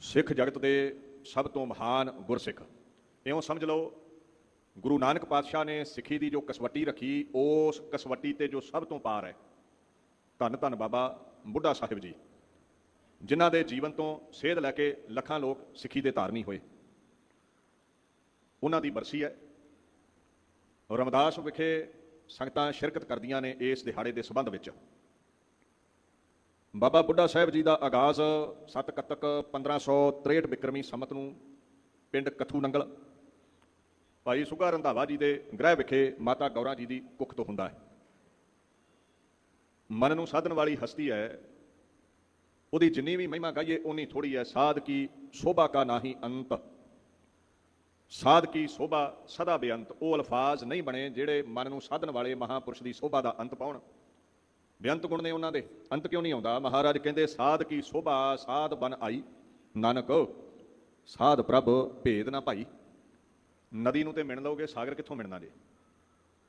ਸਿੱਖ ਜਗਤ ਦੇ ਸਭ ਤੋਂ ਮਹਾਨ ਗੁਰਸਿੱਖ। ਇਉਂ ਸਮਝ ਲਓ, ਗੁਰੂ ਨਾਨਕ ਪਾਤਸ਼ਾਹ ਨੇ ਸਿੱਖੀ ਦੀ ਜੋ ਕਸਵੱਟੀ ਰੱਖੀ, ਉਸ ਕਸਵੱਟੀ ਤੇ ਜੋ ਸਭ ਤੋਂ ਪਾਰ ਹੈ। ਧੰਨ ਧੰਨ ਬਾਬਾ ਬੁੱਢਾ ਸਾਹਿਬ ਜੀ, ਜਿਨ੍ਹਾਂ ਦੇ ਜੀਵਨ ਤੋਂ ਸੇਧ ਲੈ ਕੇ ਲੱਖਾਂ ਲੋਕ ਸਿੱਖੀ ਦੇ ਧਾਰਨੀ ਹੋਏ। ਉਹਨਾਂ ਦੀ ਬਰਸੀ ਹੈ। ਰਮਦਾਸ ਵਿਖੇ ਸੰਗਤਾਂ ਸ਼ਿਰਕਤ ਕਰਦੀਆਂ ਨੇ ਇਸ ਦਿਹਾੜੇ ਦੇ ਸੰਬੰਧ ਵਿੱਚ। ਬਾਬਾ ਬੁੱਢਾ ਸਾਹਿਬ ਜੀ ਦਾ ਆਗਾਜ਼ 7 ਕੱਤਕ 1563 ਬਿਕਰਮੀ ਸੰਮਤ ਨੂੰ ਪਿੰਡ ਕਥੂ ਨੰਗਲ। ਭਾਈ ਸੁਗਾ ਰੰਧਾਵਾ ਜੀ ਦੇ ਗ੍ਰਹਿ ਵਿਖੇ ਮਾਤਾ ਗੌਰਾ ਜੀ ਦੀ ਕੁੱਖ ਤੋਂ ਹੁੰਦਾ ਹੈ। ਮਨ ਨੂੰ ਸਾਧਨ ਵਾਲੀ ਹਸਤੀ ਹੈ। ਉਹਦੀ ਜਿੰਨੀ ਵੀ ਮਹਿਮਾ ਗਾਈਏ ਉਨੀ ਥੋੜੀ ਹੈ। ਸਾਧ ਕੀ ਸ਼ੋਭਾ ਕਾ ਨਾਹੀ ਅੰਤ। ਸਾਧ ਕੀ ਸ਼ੋਭਾ ਸਦਾ ਬੇਅੰਤ। ਉਹ ਅਲਫਾਜ਼ ਨਹੀਂ ਬਣੇ ਜਿਹੜੇ ਮਨ ਨੂੰ ਸਾਧਨ ਵਾਲੇ ਮਹਾਪੁਰਸ਼ ਦੀ ਸ਼ੋਭਾ ਦਾ ਅੰਤ ਪਾਉਣ। ਬੇਅੰਤ ਗੁਣ ਨੇ ਉਹਨਾਂ ਦੇ। ਅੰਤ ਕਿਉਂ ਨਹੀਂ ਆਉਂਦਾ? ਮਹਾਰਾਜ ਕਹਿੰਦੇ, ਸਾਧ ਕੀ ਸ਼ੋਭਾ, ਸਾਧ ਬਨ ਆਈ। ਨਾਨਕ, ਸਾਧ ਪ੍ਰਭ ਭੇਦ ਨਾ ਭਾਈ। ਨਦੀ ਨੂੰ ਤੇ ਮਿਣ ਲਓਗੇ, ਸਾਗਰ ਕਿੱਥੋਂ ਮਿਲਣਾ ਜੇ?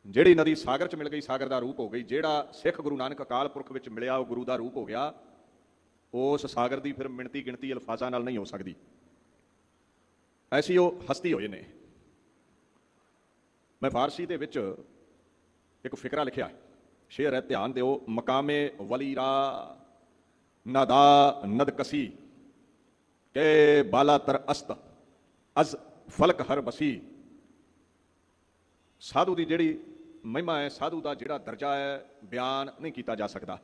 ਜਿਹੜੀ ਨਦੀ ਸਾਗਰ 'ਚ ਮਿਲ ਗਈ, ਸਾਗਰ ਦਾ ਰੂਪ ਹੋ ਗਈ। ਜਿਹੜਾ ਸਿੱਖ ਗੁਰੂ ਨਾਨਕ ਅਕਾਲ ਪੁਰਖ ਵਿੱਚ ਮਿਲਿਆ, ਉਹ ਗੁਰੂ ਦਾ ਰੂਪ ਹੋ ਗਿਆ। ਉਸ ਸਾਗਰ ਦੀ ਫਿਰ ਮਿਣਤੀ ਗਿਣਤੀ ਅਲਫਾਜ਼ਾਂ ਨਾਲ ਨਹੀਂ ਹੋ ਸਕਦੀ। ਐਸੀ ਉਹ ਹਸਤੀ ਹੋਏ ਨੇ। ਮੈਂ ਫਾਰਸੀ ਦੇ ਵਿੱਚ ਇੱਕ ਫਿਕਰਾ ਲਿਖਿਆ ਹੈ। ਸ਼ੇਰ ਹੈ, ਧਿਆਨ ਦਿਓ, ਮਕਾਮੇ ਵਲੀਰਾ, ਨਦਾ ਨਦਕਸੀ ਕੇ ਬਾਲਾਤਰ ਅਸਤ, ਅਜ਼ ਫਲਕ ਹਰ ਬਸੀ ਸਾਧੂ ਦੀ ਜਿਹੜੀ ਮਹਿਮਾ ਹੈ, ਸਾਧੂ ਦਾ ਜਿਹੜਾ ਦਰਜਾ ਹੈ, ਬਿਆਨ ਨਹੀਂ ਕੀਤਾ ਜਾ ਸਕਦਾ।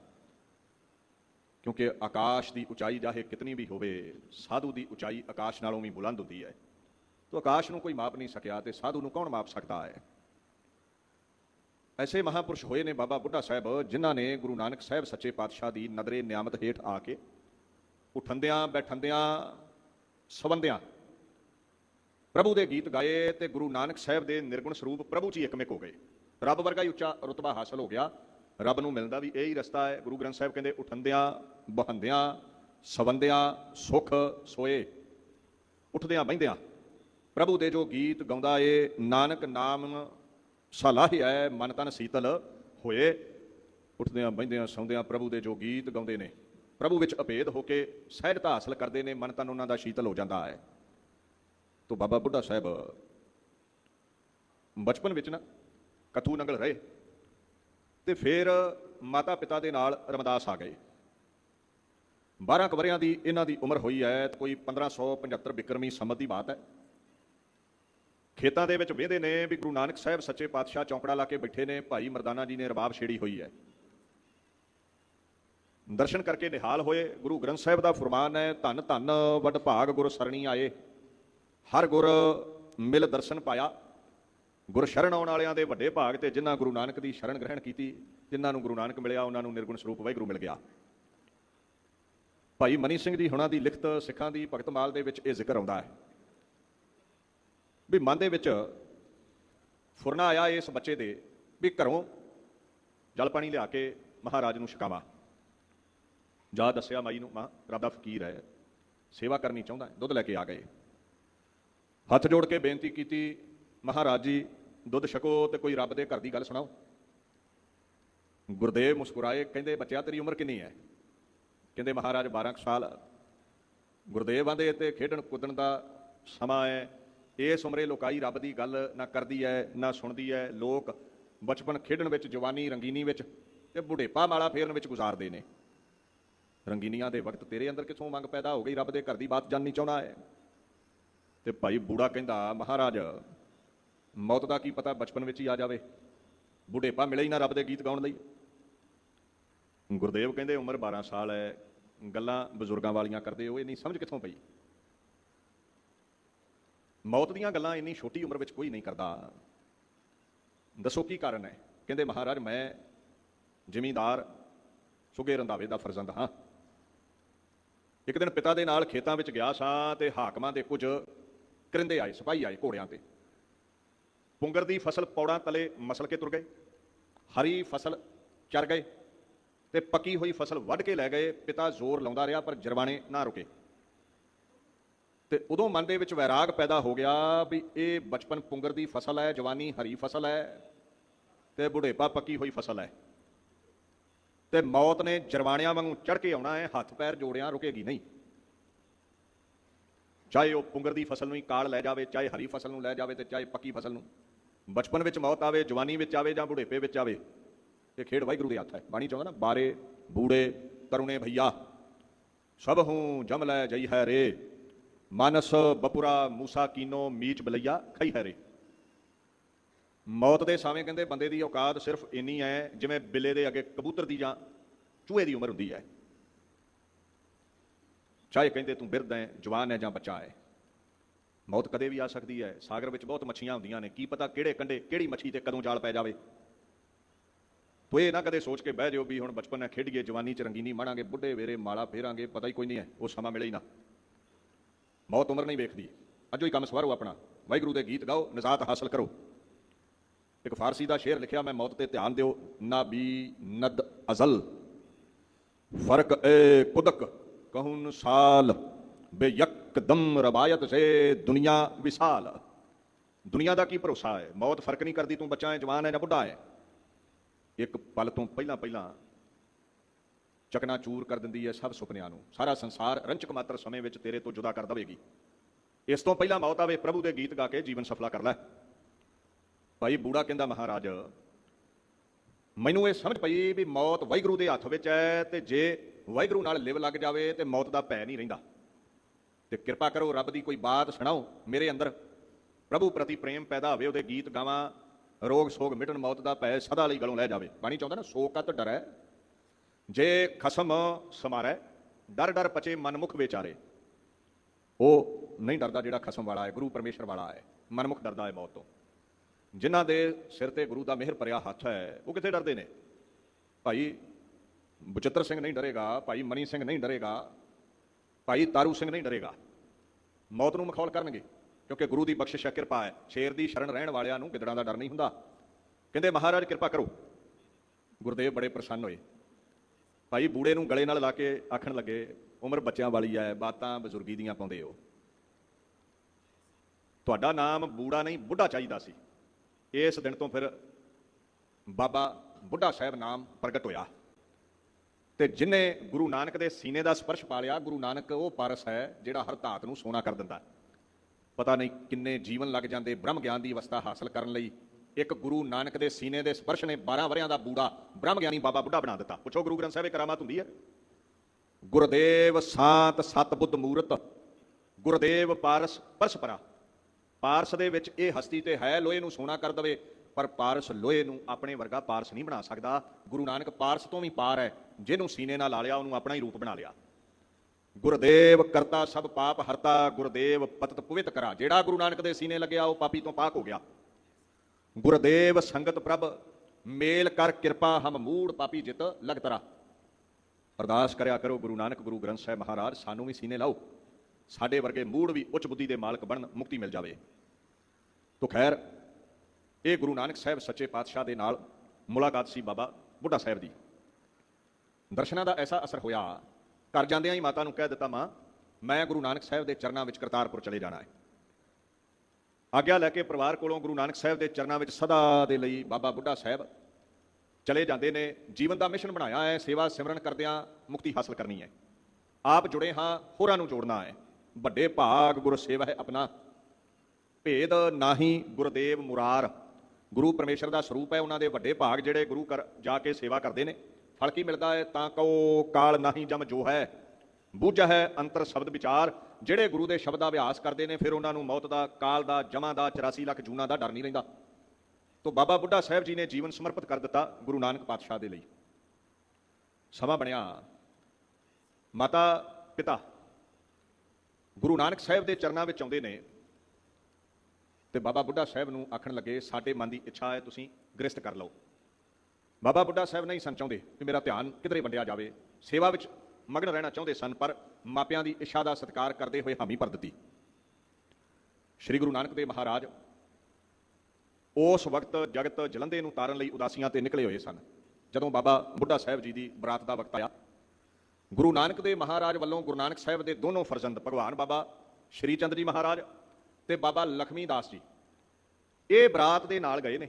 ਕਿਉਂਕਿ ਆਕਾਸ਼ ਦੀ ਉਚਾਈ ਚਾਹੇ ਕਿਤਨੀ ਵੀ ਹੋਵੇ, ਸਾਧੂ ਦੀ ਉਚਾਈ ਆਕਾਸ਼ ਨਾਲੋਂ ਵੀ ਬੁਲੰਦ ਹੁੰਦੀ ਹੈ। ਤੋ ਆਕਾਸ਼ ਨੂੰ ਕੋਈ ਮਾਪ ਨਹੀਂ ਸਕਿਆ ਤੇ ਸਾਧੂ ਨੂੰ ਕੌਣ ਮਾਪ ਸਕਦਾ ਹੈ? ਐਸੇ ਮਹਾਪੁਰਸ਼ ਹੋਏ ਨੇ ਬਾਬਾ ਬੁੱਢਾ ਸਾਹਿਬ, ਜਿਨ੍ਹਾਂ ਨੇ ਗੁਰੂ ਨਾਨਕ ਸਾਹਿਬ ਸੱਚੇ ਪਾਤਸ਼ਾਹ ਦੀ ਨਦਰੇ ਨਿਆਮਤ ਹੇਠ ਆ ਕੇ ਉਠੰਦਿਆਂ, ਬੈਠੰਦਿਆਂ, ਸਵੰਦਿਆਂ ਪ੍ਰਭੂ ਦੇ ਗੀਤ ਗਾਏ ਤੇ ਗੁਰੂ ਨਾਨਕ ਸਾਹਿਬ ਦੇ ਨਿਰਗੁਣ ਸਰੂਪ ਪ੍ਰਭੂ ਜੀ ਇੱਕਮਿਕ ਹੋ ਗਏ। ਰੱਬ ਵਰਗਾ ਹੀ ਉੱਚਾ ਰਤਬਾ ਹਾਸਲ ਹੋ ਗਿਆ। ਰੱਬ ਨੂੰ ਮਿਲਦਾ ਵੀ ਇਹ ਹੀ ਰਸਤਾ ਹੈ। ਗੁਰੂ ਗ੍ਰੰਥ ਸਾਹਿਬ ਕਹਿੰਦੇ, ਉਠੰਦਿਆਂ, ਬਹੰਦਿਆਂ, ਸਵੰਦਿਆਂ, ਸੁਖ ਸੋਏ, ਉੱਠਦਿਆਂ, ਬਹਿੰਦਿਆਂ। ਪ੍ਰਭੂ ਦੇ ਜੋ ਗੀਤ ਗਾਉਂਦਾ ਏ, ਨਾਨਕ ਨਾਮ ਸਲਾਹਿਆ ਮਨ ਤਨ ਸੀਤਲ ਹੋਏ। ਉੱਠਦਿਆਂ, ਬਹਿੰਦਿਆਂ, ਸੌਂਦਿਆਂ ਪ੍ਰਭੂ ਦੇ ਜੋ ਗੀਤ ਗਾਉਂਦੇ ਨੇ, ਪ੍ਰਭੂ ਵਿੱਚ ਅਭੇਦ ਹੋ ਕੇ ਸਹਿਜਤਾ ਹਾਸਲ ਕਰਦੇ ਨੇ, ਮਨ ਤਨ ਉਹਨਾਂ ਦਾ ਸ਼ੀਤਲ ਹੋ ਜਾਂਦਾ ਹੈ। ਤੋ ਬਾਬਾ ਬੁੱਢਾ ਸਾਹਿਬ, ਬਚਪਨ ਵਿੱਚ ਨਾ ਕਥੂ ਨੰਗਲ ਰਹੇ ਤੇ ਫਿਰ ਮਾਤਾ ਪਿਤਾ ਦੇ ਨਾਲ ਰਮਦਾਸ ਆ ਗਏ। 12 ਕਵਰਿਆਂ ਦੀ ਇਹਨਾਂ ਦੀ ਉਮਰ ਹੋਈ ਹੈ, ਤੇ ਕੋਈ 1575 ਬਿਕਰਮੀ ਸੰਮਤ ਦੀ ਬਾਤ ਹੈ। ਖੇਤਾਂ ਦੇ ਵਿੱਚ ਵੇਂਦੇ ਨੇ ਵੀ ਗੁਰੂ ਨਾਨਕ ਸਾਹਿਬ ਸੱਚੇ ਪਾਤਸ਼ਾਹ ਚੌਂਕੜਾ ਲਾ ਕੇ ਬੈਠੇ ਨੇ, ਭਾਈ ਮਰਦਾਨਾ ਜੀ ਨੇ ਰਬਾਬ ਛੇੜੀ ਹੋਈ ਹੈ। ਦਰਸ਼ਨ ਕਰਕੇ ਨਿਹਾਲ ਹੋਏ, ਗੁਰੂ ਗ੍ਰੰਥ ਸਾਹਿਬ ਦਾ ਫਰਮਾਨ ਹੈ, ਧੰਨ ਧੰਨ ਵੱਡ ਭਾਗ ਗੁਰ ਸਰਣੀ ਆਏ। ਹਰ ਗੁਰ ਮਿਲ ਦਰਸ਼ਨ ਪਾਇਆ। ਗੁਰ ਸ਼ਰਨ ਆਉਣ ਵਾਲਿਆਂ ਦੇ ਵੱਡੇ ਭਾਗ ਤੇ ਜਿਨ੍ਹਾਂ ਗੁਰੂ ਨਾਨਕ ਦੀ ਸ਼ਰਨ ਗ੍ਰਹਿਣ ਕੀਤੀ, ਜਿਨ੍ਹਾਂ ਨੂੰ ਗੁਰੂ ਨਾਨਕ ਮਿਲਿਆ, ਉਹਨਾਂ ਨੂੰ ਨਿਰਗੁਣ ਸਰੂਪ ਵਾਹਿਗੁਰੂ ਮਿਲ ਗਿਆ। ਭਾਈ ਮਨੀ ਸਿੰਘ ਜੀ ਹੁਣਾਂ ਦੀ ਲਿਖਤ ਸਿੱਖਾਂ ਦੀ ਭਗਤਮਾਲ ਦੇ ਵਿੱਚ ਇਹ ਜ਼ਿਕਰ ਆਉਂਦਾ ਹੈ। ਵੀ ਮਨ ਦੇ ਵਿੱਚ ਫੁਰਨਾ ਆਇਆ ਇਸ ਬੱਚੇ ਦੇ ਵੀ ਘਰੋਂ ਜਲ ਪਾਣੀ ਲਿਆ ਕੇ ਮਹਾਰਾਜ ਨੂੰ ਛਕਾਵਾਂ। ਜਾ ਦੱਸਿਆ ਮਾਈ ਨੂੰ, ਮਾਂ, ਰੱਬ ਦਾ ਫਕੀਰ ਹੈ, ਸੇਵਾ ਕਰਨੀ ਚਾਹੁੰਦਾ ਹੈ, ਦੁੱਧ ਲੈ ਕੇ ਆ ਗਏ। ਹੱਥ ਜੋੜ ਕੇ ਬੇਨਤੀ ਕੀਤੀ, ਮਹਾਰਾਜ ਜੀ, ਦੁੱਧ ਛਕੋ ਤੇ ਕੋਈ ਰੱਬ ਦੇ ਘਰ ਦੀ ਗੱਲ ਸੁਣਾਓ। ਗੁਰਦੇਵ ਮੁਸਕਰਾਏ, ਕਹਿੰਦੇ, ਬੱਚਿਆ, ਤੇਰੀ ਉਮਰ ਕਿੰਨੀ ਹੈ? ਕਹਿੰਦੇ, ਮਹਾਰਾਜ 12 ਕੁ ਸਾਲ। ਗੁਰਦੇਵ ਆਂਦੇ ਤੇ ਖੇਡਣ ਕੁੱਦਣ ਦਾ ਸਮਾਂ ਹੈ ਇਸ ਉਮਰੇ ਲੋਕਾਈ ਰੱਬ ਦੀ ਗੱਲ ਨਾ ਕਰਦੀ ਹੈ ਨਾ ਸੁਣਦੀ ਹੈ ਲੋਕ ਬਚਪਨ ਖੇਡਣ ਵਿੱਚ, ਜਵਾਨੀ ਰੰਗੀਨੀ ਵਿੱਚ ਤੇ ਬੁਢੇਪਾ ਮਾਲਾ ਫੇਰਨ ਵਿੱਚ ਗੁਜ਼ਾਰਦੇ ਨੇ। ਰੰਗੀਨੀਆਂ ਦੇ ਵਕਤ ਤੇਰੇ ਅੰਦਰ ਕਿਥੋਂ ਮੰਗ ਪੈਦਾ ਹੋ ਗਈ? ਰੱਬ ਦੇ ਘਰ ਦੀ ਬਾਤ ਜਾਣਨੀ ਚਾਹੁੰਦਾ ਹੈ ਤੇ ਭਾਈ ਬੂੜਾ ਕਹਿੰਦਾ, ਮਹਾਰਾਜ, ਮੌਤ ਦਾ ਕੀ ਪਤਾ ਬਚਪਨ ਵਿੱਚ ਹੀ ਆ ਜਾਵੇ? ਬੁਢੇਪਾ ਮਿਲੇ ਹੀ ਨਾ ਰੱਬ ਦੇ ਗੀਤ ਗਾਉਣ ਲਈ। ਗੁਰਦੇਵ ਕਹਿੰਦੇ, ਉਮਰ 12 ਸਾਲ ਹੈ ਗੱਲਾਂ ਬਜ਼ੁਰਗਾਂ ਵਾਲੀਆਂ ਕਰਦੇ ਹੋ ਇਹ ਨਹੀਂ ਸਮਝ ਕਿੱਥੋਂ ਪਈ? ਮੌਤ ਦੀਆਂ ਗੱਲਾਂ ਇੰਨੀ ਛੋਟੀ ਉਮਰ ਵਿੱਚ ਕੋਈ ਨਹੀਂ ਕਰਦਾ। ਦੱਸੋ ਕੀ ਕਾਰਨ ਹੈ? ਕਹਿੰਦੇ, ਮਹਾਰਾਜ, ਮੈਂ ਜ਼ਿਮੀਂਦਾਰ ਸੁਗੇ ਰੰਧਾਵੇ ਦਾ ਫਰਜ਼ੰਦ ਹਾਂ। ਇੱਕ ਦਿਨ ਪਿਤਾ ਦੇ ਨਾਲ ਖੇਤਾਂ ਵਿੱਚ ਗਿਆ ਸਾਂ ਤੇ ਹਾਕਮਾਂ ਦੇ ਕੁਝ ਕਰਿੰਦੇ ਆਏ, ਸਿਪਾਹੀ ਆਏ ਘੋੜਿਆਂ ਤੇ। ਪੁੰਗਰ ਦੀ ਫਸਲ ਪੌੜਾਂ ਤਲੇ ਮਸਲ ਕੇ ਤੁਰ ਗਏ, ਹਰੀ ਫਸਲ ਚਰ ਗਏ ਤੇ ਪੱਕੀ ਹੋਈ ਫਸਲ ਵੱਢ ਕੇ ਲੈ ਗਏ। ਪਿਤਾ ਜ਼ੋਰ ਲਾਉਂਦਾ ਰਿਹਾ, ਪਰ ਜਰਵਾਣੇ ਨਾ ਰੁਕੇ। ਤੇ ਉਦੋਂ ਮਨ ਦੇ ਵਿੱਚ ਵੈਰਾਗ ਪੈਦਾ ਹੋ ਗਿਆ ਵੀ ਇਹ ਬਚਪਨ ਪੁੰਗਰ ਦੀ ਫਸਲ ਹੈ, ਜਵਾਨੀ ਹਰੀ ਫਸਲ ਹੈ ਤੇ ਬੁਢੇਪਾ ਪੱਕੀ ਹੋਈ ਫਸਲ ਹੈ। ਤੇ ਮੌਤ ਨੇ ਜਰਵਾਣਿਆਂ ਵਾਂਗੂ ਚੜ ਕੇ ਆਉਣਾ ਹੈ, ਹੱਥ ਪੈਰ ਜੋੜਿਆਂ ਰੁਕੇਗੀ ਨਹੀਂ। ਚਾਹੇ ਉਹ ਪੁੰਗਰ ਦੀ ਫਸਲ ਨੂੰ ਹੀ ਕਾਲ ਲੈ ਜਾਵੇ, ਚਾਹੇ ਹਰੀ ਫਸਲ ਨੂੰ ਲੈ ਜਾਵੇ ਤੇ ਚਾਹੇ ਪੱਕੀ ਫਸਲ ਨੂੰ। ਬਚਪਨ ਵਿੱਚ ਮੌਤ ਆਵੇ, ਜਵਾਨੀ ਵਿੱਚ ਆਵੇ ਜਾਂ ਬੁਢੇਪੇ ਵਿੱਚ ਆਵੇ, ਇਹ ਖੇਡ ਵਾਹਿਗੁਰੂ ਦੇ ਹੱਥ ਹੈ। ਬਾਣੀ ਚਾਹੁੰਦਾ ਨਾ ਬਾਰੇ, ਬੂੜੇ ਕਰੁਣੇ ਭਈਆ, ਸਭ ਹੂੰ ਜਮ ਲੈ ਜਈ ਹੈ ਰੇ। ਮਾਨਸ ਬਪੁਰਾ ਮੂਸਾ ਕੀਨੋ ਮੀਚ ਬਲਈਆ ਖਈ ਹੈ ਮੌਤ ਦੇ ਸਾਵੇਂ ਕਹਿੰਦੇ ਬੰਦੇ ਦੀ ਔਕਾਤ ਸਿਰਫ ਇੰਨੀ ਹੈ, ਜਿਵੇਂ ਬਿੱਲੇ ਦੇ ਅੱਗੇ ਕਬੂਤਰ ਦੀ ਜਾਂ ਚੂਹੇ ਦੀ ਉਮਰ ਹੁੰਦੀ ਹੈ। ਚਾਹੇ ਕਹਿੰਦੇ ਤੂੰ ਬਿਰਧ ਹੈ, ਜਵਾਨ ਹੈ ਜਾਂ ਬੱਚਾ ਹੈ। ਮੌਤ ਕਦੇ ਵੀ ਆ ਸਕਦੀ ਹੈ। ਸਾਗਰ ਵਿੱਚ ਬਹੁਤ ਮੱਛੀਆਂ ਹੁੰਦੀਆਂ ਨੇ। ਕੀ ਪਤਾ ਕਿਹੜੇ ਕੰਡੇ ਕਿਹੜੀ ਮੱਛੀ ਤੇ ਕਦੋਂ ਜਾਲ ਪੈ ਜਾਵੇ। ਤੋ ਇਹ ਨਾ ਕਦੇ ਸੋਚ ਕੇ ਬਹਿ ਜਾਓ ਵੀ ਹੁਣ ਬਚਪਨ ਹੈ ਖੇਡੀਏ, ਜਵਾਨੀ ਚ ਰੰਗੀਨੀ ਮਾਣਾਂਗੇ ਬੁੱਢੇ ਵੇਰੇ ਮਾਲਾ ਫੇਰਾਂਗੇ, ਪਤਾ ਹੀ ਕੋਈ ਨਹੀਂ ਹੈ, ਉਹ ਸਮਾਂ ਮਿਲੇ ਹੀ ਨਾ। ਮੌਤ ਉਮਰ ਨਹੀਂ ਵੇਖਦੀ। ਅੱਜੋ ਹੀ ਕੰਮ ਸਵਾਰੋ ਆਪਣਾ। ਵਾਹਿਗੁਰੂ ਦੇ ਗੀਤ ਗਾਓ, ਨਜ਼ਾਤ ਹਾਸਲ ਕਰੋ। ਇੱਕ ਫਾਰਸੀ ਦਾ ਸ਼ੇਰ ਲਿਖਿਆ, ਮੈਂ ਮੌਤ ਤੇ ਧਿਆਨ ਦਿਓ, ਨਾ ਬੀ ਨਦ ਅਜ਼ਲ। ਫ਼ਰਕ ਏ ਕੁਦਕ ਕਹੁਨ ਸਾਲ। ਬੇਯਕਦਮ ਰਵਾਇਤ ਸੇ ਦੁਨੀਆ ਵਿਸਾਲ। ਦੁਨੀਆ ਦਾ ਕੀ ਭਰੋਸਾ ਹੈ? ਮੌਤ ਫ਼ਰਕ ਨਹੀਂ ਕਰਦੀ, ਤੂੰ ਬੱਚਾ ਹੈ, ਜਵਾਨ ਹੈ ਜਾਂ ਬੁੱਢਾ ਹੈ। ਇੱਕ ਪਲ ਤੋਂ ਪਹਿਲਾਂ ਪਹਿਲਾਂ ਚਕਨਾ ਚੂਰ ਕਰ ਦਿੰਦੀ ਹੈ ਸਭ ਸੁਪਨਿਆਂ ਨੂੰ। ਸਾਰਾ ਸੰਸਾਰ ਰੰਚਕ ਮਾਤਰ ਸਮੇਂ ਵਿੱਚ ਤੇਰੇ ਤੋਂ ਜੁਦਾ ਕਰ ਦੇਵੇਗੀ। ਇਸ ਤੋਂ ਪਹਿਲਾਂ ਮੌਤ ਆਵੇ, ਪ੍ਰਭੂ ਦੇ ਗੀਤ ਗਾ ਕੇ ਜੀਵਨ ਸਫਲਾ ਕਰ ਲੈ। ਭਾਈ ਬੂੜਾ ਕਹਿੰਦਾ, ਮਹਾਰਾਜ, ਮੈਨੂੰ ਇਹ ਸਮਝ ਪਈ ਵੀ ਮੌਤ ਵਾਹਿਗੁਰੂ ਦੇ ਹੱਥ ਵਿੱਚ ਹੈ ਤੇ ਜੇ ਵਾਹਿਗੁਰੂ ਨਾਲ ਲਿਵ ਲੱਗ ਜਾਵੇ ਤੇ ਮੌਤ ਦਾ ਭੈ ਨਹੀਂ ਰਹਿੰਦਾ। ਤੇ ਕਿਰਪਾ ਕਰੋ ਰੱਬ ਦੀ ਕੋਈ ਬਾਤ ਸੁਣਾਓ ਮੇਰੇ ਅੰਦਰ। ਪ੍ਰਭੂ ਪ੍ਰਤੀ ਪ੍ਰੇਮ ਪੈਦਾ ਹੋਵੇ, ਉਹਦੇ ਗੀਤ ਗਾਵਾਂ, ਰੋਗ ਸੋਗ ਮਿਟਣ, ਮੌਤ ਦਾ ਭੈ ਸਦਾ ਲਈ ਗਲੋਂ ਲੈ ਜਾਵੇ। ਬਾਣੀ ਚਾਹੁੰਦਾ ਨਾ, ਸੋਕਤ ਡਰੈ ਜੇ ਖਸਮ ਸਮਾਰੈ, ਡਰ ਡਰ ਪਚੇ ਮਨਮੁਖ ਵਿਚਾਰੇ। ਉਹ ਨਹੀਂ ਡਰਦਾ ਜਿਹੜਾ ਖਸਮ ਵਾਲਾ ਹੈ, ਗੁਰੂ ਪਰਮੇਸ਼ਰ ਵਾਲਾ ਹੈ, ਮਨਮੁਖ ਡਰਦਾ ਹੈ ਮੌਤ ਤੋਂ। ਜਿਨ੍ਹਾਂ ਦੇ ਸਿਰ ਤੇ ਗੁਰੂ ਦਾ ਮਿਹਰ ਭਰਿਆ ਹੱਥ ਹੈ, ਉਹ ਕਿੱਥੇ ਡਰਦੇ ਨੇ? ਭਾਈ ਬਚਿੱਤਰ ਸਿੰਘ ਨਹੀਂ ਡਰੇਗਾ, ਭਾਈ ਮਨੀ ਸਿੰਘ ਨਹੀਂ ਡਰੇਗਾ, ਭਾਈ ਤਾਰੂ ਸਿੰਘ ਨਹੀਂ ਡਰੇਗਾ। ਮੌਤ ਨੂੰ ਮਖੌਲ ਕਰਨਗੇ, ਕਿਉਂਕਿ ਗੁਰੂ ਦੀ ਬਖਸ਼ਿਸ਼ ਹੈ, ਕਿਰਪਾ ਹੈ। ਸ਼ੇਰ ਦੀ ਸ਼ਰਨ ਰਹਿਣ ਵਾਲਿਆਂ ਨੂੰ ਗਿੱਦੜਾਂ ਦਾ ਡਰ ਨਹੀਂ ਹੁੰਦਾ। ਕਹਿੰਦੇ ਮਹਾਰਾਜ ਕਿਰਪਾ ਕਰੋ। ਗੁਰਦੇਵ ਬੜੇ ਪ੍ਰਸੰਨ ਹੋਏ। ਭਾਈ ਬੂੜੇ ਨੂੰ ਗਲੇ ਨਾਲ ਲਾ ਕੇ ਆਖਣ ਲੱਗੇ, ਉਮਰ ਬੱਚਿਆਂ ਵਾਲੀ ਹੈ ਬਾਤਾਂ ਬਜ਼ੁਰਗੀ ਦੀਆਂ ਪਾਉਂਦੇ ਹੋ। ਤੁਹਾਡਾ ਨਾਮ ਬੂੜਾ ਨਹੀਂ, ਬੁੱਢਾ ਚਾਹੀਦਾ ਸੀ। ਇਸ ਦਿਨ ਤੋਂ ਫਿਰ ਬਾਬਾ ਬੁੱਢਾ ਸਾਹਿਬ ਨਾਮ ਪ੍ਰਗਟ ਹੋਇਆ। ਤੇ ਜਿਨੇ ਗੁਰੂ ਨਾਨਕ ਦੇ ਸੀਨੇ ਦਾ ਸਪਰਸ਼ ਪਾ ਲਿਆ ਗੁਰੂ ਨਾਨਕ ਉਹ ਪਾਰਸ ਹੈ ਜਿਹੜਾ ਹਰ ਧਾਤ ਨੂੰ ਸੋਨਾ ਕਰ ਦਿੰਦਾ। ਪਤਾ ਨਹੀਂ ਕਿੰਨੇ ਜੀਵਨ ਲੱਗ ਜਾਂਦੇ ਬ੍ਰਹਮ ਗਿਆਨ ਦੀ ਅਵਸਥਾ ਹਾਸਲ ਕਰਨ ਲਈ। ਇੱਕ ਗੁਰੂ ਨਾਨਕ ਦੇ ਸੀਨੇ ਦੇ ਸਪਰਸ਼ ਨੇ 12 ਵਰਿਆਂ ਦਾ ਬੂੜਾ ਬ੍ਰਹਮ ਗਿਆਨੀ ਬਾਬਾ ਬੁੱਢਾ ਬਣਾ ਦਿੱਤਾ। ਪੁੱਛੋ ਗੁਰੂ ਗ੍ਰੰਥ ਸਾਹਿਬ ਇਹ ਕਰਾਮਾਤ ਹੁੰਦੀ ਹੈ? ਗੁਰਦੇਵ ਸਾਤ ਸਤ ਬੁੱਧ ਮੂਰਤ, ਗੁਰਦੇਵ ਪਾਰਸ ਪਰਸਪਰਾ ਪਾਰਸ ਦੇ ਵਿੱਚ ਇਹ ਹਸਤੀ ਤੇ ਹੈ, ਲੋਹੇ ਨੂੰ ਸੋਨਾ ਕਰ ਦਵੇ, ਪਰ ਪਾਰਸ ਲੋਹੇ ਨੂੰ ਆਪਣੇ ਵਰਗਾ ਪਾਰਸ ਨਹੀਂ ਬਣਾ ਸਕਦਾ। ਗੁਰੂ ਨਾਨਕ ਪਾਰਸ ਤੋਂ ਵੀ ਪਾਰ ਹੈ, ਜਿਹਨੂੰ ਸੀਨੇ ਨਾਲ ਲਾ ਲਿਆ ਉਹਨੂੰ ਆਪਣਾ ਹੀ ਰੂਪ ਬਣਾ ਲਿਆ। ਗੁਰਦੇਵ ਕਰਤਾ ਸਭ ਪਾਪ ਹਰਤਾ, ਗੁਰਦੇਵ ਪਤਤ ਪਵਿੱਤ ਕਰਾ। ਜਿਹੜਾ ਗੁਰੂ ਨਾਨਕ ਦੇ ਸੀਨੇ ਲੱਗਿਆ, ਉਹ ਪਾਪੀ ਤੋਂ ਪਾਕ ਹੋ ਗਿਆ। ਗੁਰਦੇਵ ਸੰਗਤ ਪ੍ਰਭ, ਮੇਲ ਕਰ ਕਿਰਪਾ ਹਮ ਮੂੜ ਪਾਪੀ ਜਿਤ ਲਗਤਰਾ ਅਰਦਾਸ ਕਰਿਆ ਕਰੋ ਗੁਰੂ ਨਾਨਕ, ਗੁਰੂ ਗ੍ਰੰਥ ਸਾਹਿਬ ਮਹਾਰਾਜ, ਸਾਨੂੰ ਵੀ ਸੀਨੇ ਲਾਓ। ਸਾਡੇ ਵਰਗੇ ਮੂੜ ਵੀ ਉੱਚ ਬੁੱਧੀ ਦੇ ਮਾਲਕ ਬਣਨ, ਮੁਕਤੀ ਮਿਲ ਜਾਵੇ। ਤੋ ਖੈਰ, ਇਹ ਗੁਰੂ ਨਾਨਕ ਸਾਹਿਬ ਸੱਚੇ ਪਾਤਸ਼ਾਹ ਦੇ ਨਾਲ ਮੁਲਾਕਾਤ ਸੀ ਬਾਬਾ ਬੁੱਢਾ ਸਾਹਿਬ ਦੀ। ਦਰਸ਼ਨਾਂ ਦਾ ਐਸਾ ਅਸਰ ਹੋਇਆ, ਘਰ ਜਾਂਦਿਆਂ ਹੀ ਮਾਤਾ ਨੂੰ ਕਹਿ ਦਿੱਤਾ, ਮਾਂ, ਮੈਂ ਗੁਰੂ ਨਾਨਕ ਸਾਹਿਬ ਦੇ ਚਰਨਾਂ ਵਿੱਚ ਕਰਤਾਰਪੁਰ ਚਲੇ ਜਾਣਾ ਹੈ। ਆਗਿਆ ਲੈ ਕੇ ਪਰਿਵਾਰ ਕੋਲੋਂ ਗੁਰੂ ਨਾਨਕ ਸਾਹਿਬ ਦੇ ਚਰਨਾਂ ਵਿੱਚ ਸਦਾ ਦੇ ਲਈ ਬਾਬਾ ਬੁੱਢਾ ਸਾਹਿਬ ਚਲੇ ਜਾਂਦੇ ਨੇ, ਜੀਵਨ ਦਾ ਮਿਸ਼ਨ ਬਣਾਇਆ ਹੈ, ਸੇਵਾ ਸਿਮਰਨ ਕਰਦਿਆਂ ਮੁਕਤੀ ਹਾਸਲ ਕਰਨੀ ਹੈ। ਆਪ ਜੁੜੇ ਹਾਂ, ਹੋਰਾਂ ਨੂੰ ਜੋੜਨਾ ਹੈ। ਵੱਡੇ ਭਾਗ ਗੁਰ ਸੇਵਾ ਹੈ ਆਪਣਾ। ਭੇਦ ਨਾਹੀ ਗੁਰਦੇਵ ਮੁਰਾਰ। ਗੁਰੂ ਪਰਮੇਸ਼ਰ ਦਾ ਸਰੂਪ ਹੈ, ਉਹਨਾਂ ਦੇ ਵੱਡੇ ਭਾਗ ਜਿਹੜੇ ਗੁਰੂ ਕਰ ਜਾ ਕੇ ਸੇਵਾ ਕਰਦੇ ਨੇ। ਫਲ ਕੀ ਮਿਲਦਾ ਹੈ ਤਾਂ ਕਉ ਕਾਲ ਨਾਹੀ ਜਮ ਜੋ ਹੈ। ਬੂਝਾ ਹੈ ਅੰਤਰ ਸ਼ਬਦ ਵਿਚਾਰ। ਜਿਹੜੇ ਗੁਰੂ ਦੇ ਸ਼ਬਦ ਦਾ ਅਭਿਆਸ ਕਰਦੇ ਨੇ, ਫਿਰ ਉਹਨਾਂ ਨੂੰ ਮੌਤ ਦਾ, ਕਾਲ ਦਾ, ਜਮਾਂ ਦਾ 84 ਲੱਖ ਜੂਨਾ ਦਾ ਡਰ ਨਹੀਂ ਰਹਿੰਦਾ। ਤੋਂ ਬਾਬਾ ਬੁੱਢਾ ਸਾਹਿਬ ਜੀ ਨੇ ਜੀਵਨ ਸਮਰਪਿਤ ਕਰ ਦਿੱਤਾ ਗੁਰੂ ਨਾਨਕ ਪਾਤਸ਼ਾਹ ਦੇ ਲਈ। ਸਮਾਂ ਬਣਿਆ। ਮਾਤਾ, ਪਿਤਾ ਗੁਰੂ ਨਾਨਕ ਸਾਹਿਬ ਦੇ ਚਰਨਾਂ ਵਿੱਚ ਆਉਂਦੇ ਨੇ ਤੇ ਬਾਬਾ ਬੁੱਢਾ ਸਾਹਿਬ ਨੂੰ ਆਖਣ ਲੱਗੇ, ਸਾਡੇ ਮਨ ਦੀ ਇੱਛਾ ਹੈ, ਤੁਸੀਂ ਗ੍ਰਸਤ ਕਰ ਲਓ। ਬਾਬਾ ਬੁੱਢਾ ਸਾਹਿਬ ਨਹੀਂ ਸਨ ਚਾਹੁੰਦੇ ਕਿ ਮੇਰਾ ਧਿਆਨ ਕਿਧਰੇ ਵੰਡਿਆ ਜਾਵੇ। ਸੇਵਾ ਵਿੱਚ ਮਗਨ ਰਹਿਣਾ ਚਾਹੁੰਦੇ ਸਨ, ਪਰ ਮਾਪਿਆਂ ਦੀ ਇੱਛਾ ਦਾ ਸਤਿਕਾਰ ਕਰਦੇ ਹੋਏ ਹਾਮੀ ਭਰ ਦਿੱਤੀ। ਸ੍ਰੀ ਗੁਰੂ ਨਾਨਕ ਦੇਵ ਮਹਾਰਾਜ ਉਸ ਵਕਤ ਜਗਤ ਜਲੰਧੇ ਨੂੰ ਤਾਰਨ ਲਈ ਉਦਾਸੀਆਂ ਤੇ ਨਿਕਲੇ ਹੋਏ ਸਨ। ਜਦੋਂ ਬਾਬਾ ਬੁੱਢਾ ਸਾਹਿਬ ਜੀ ਦੀ ਬਰਾਤ ਦਾ ਵਕਤ ਆਇਆ, ਗੁਰੂ ਨਾਨਕ ਦੇਵ ਮਹਾਰਾਜ ਵੱਲੋਂ ਗੁਰੂ ਨਾਨਕ ਸਾਹਿਬ ਦੇ ਦੋਨੋਂ ਫਰਜ਼ੰਦ ਭਗਵਾਨ ਬਾਬਾ ਸ਼੍ਰੀ ਚੰਦ ਜੀ ਮਹਾਰਾਜ ਤੇ ਬਾਬਾ ਲਖਮੀ ਦਾਸ ਜੀ, ਇਹ ਬਰਾਤ ਦੇ ਨਾਲ ਗਏ ਨੇ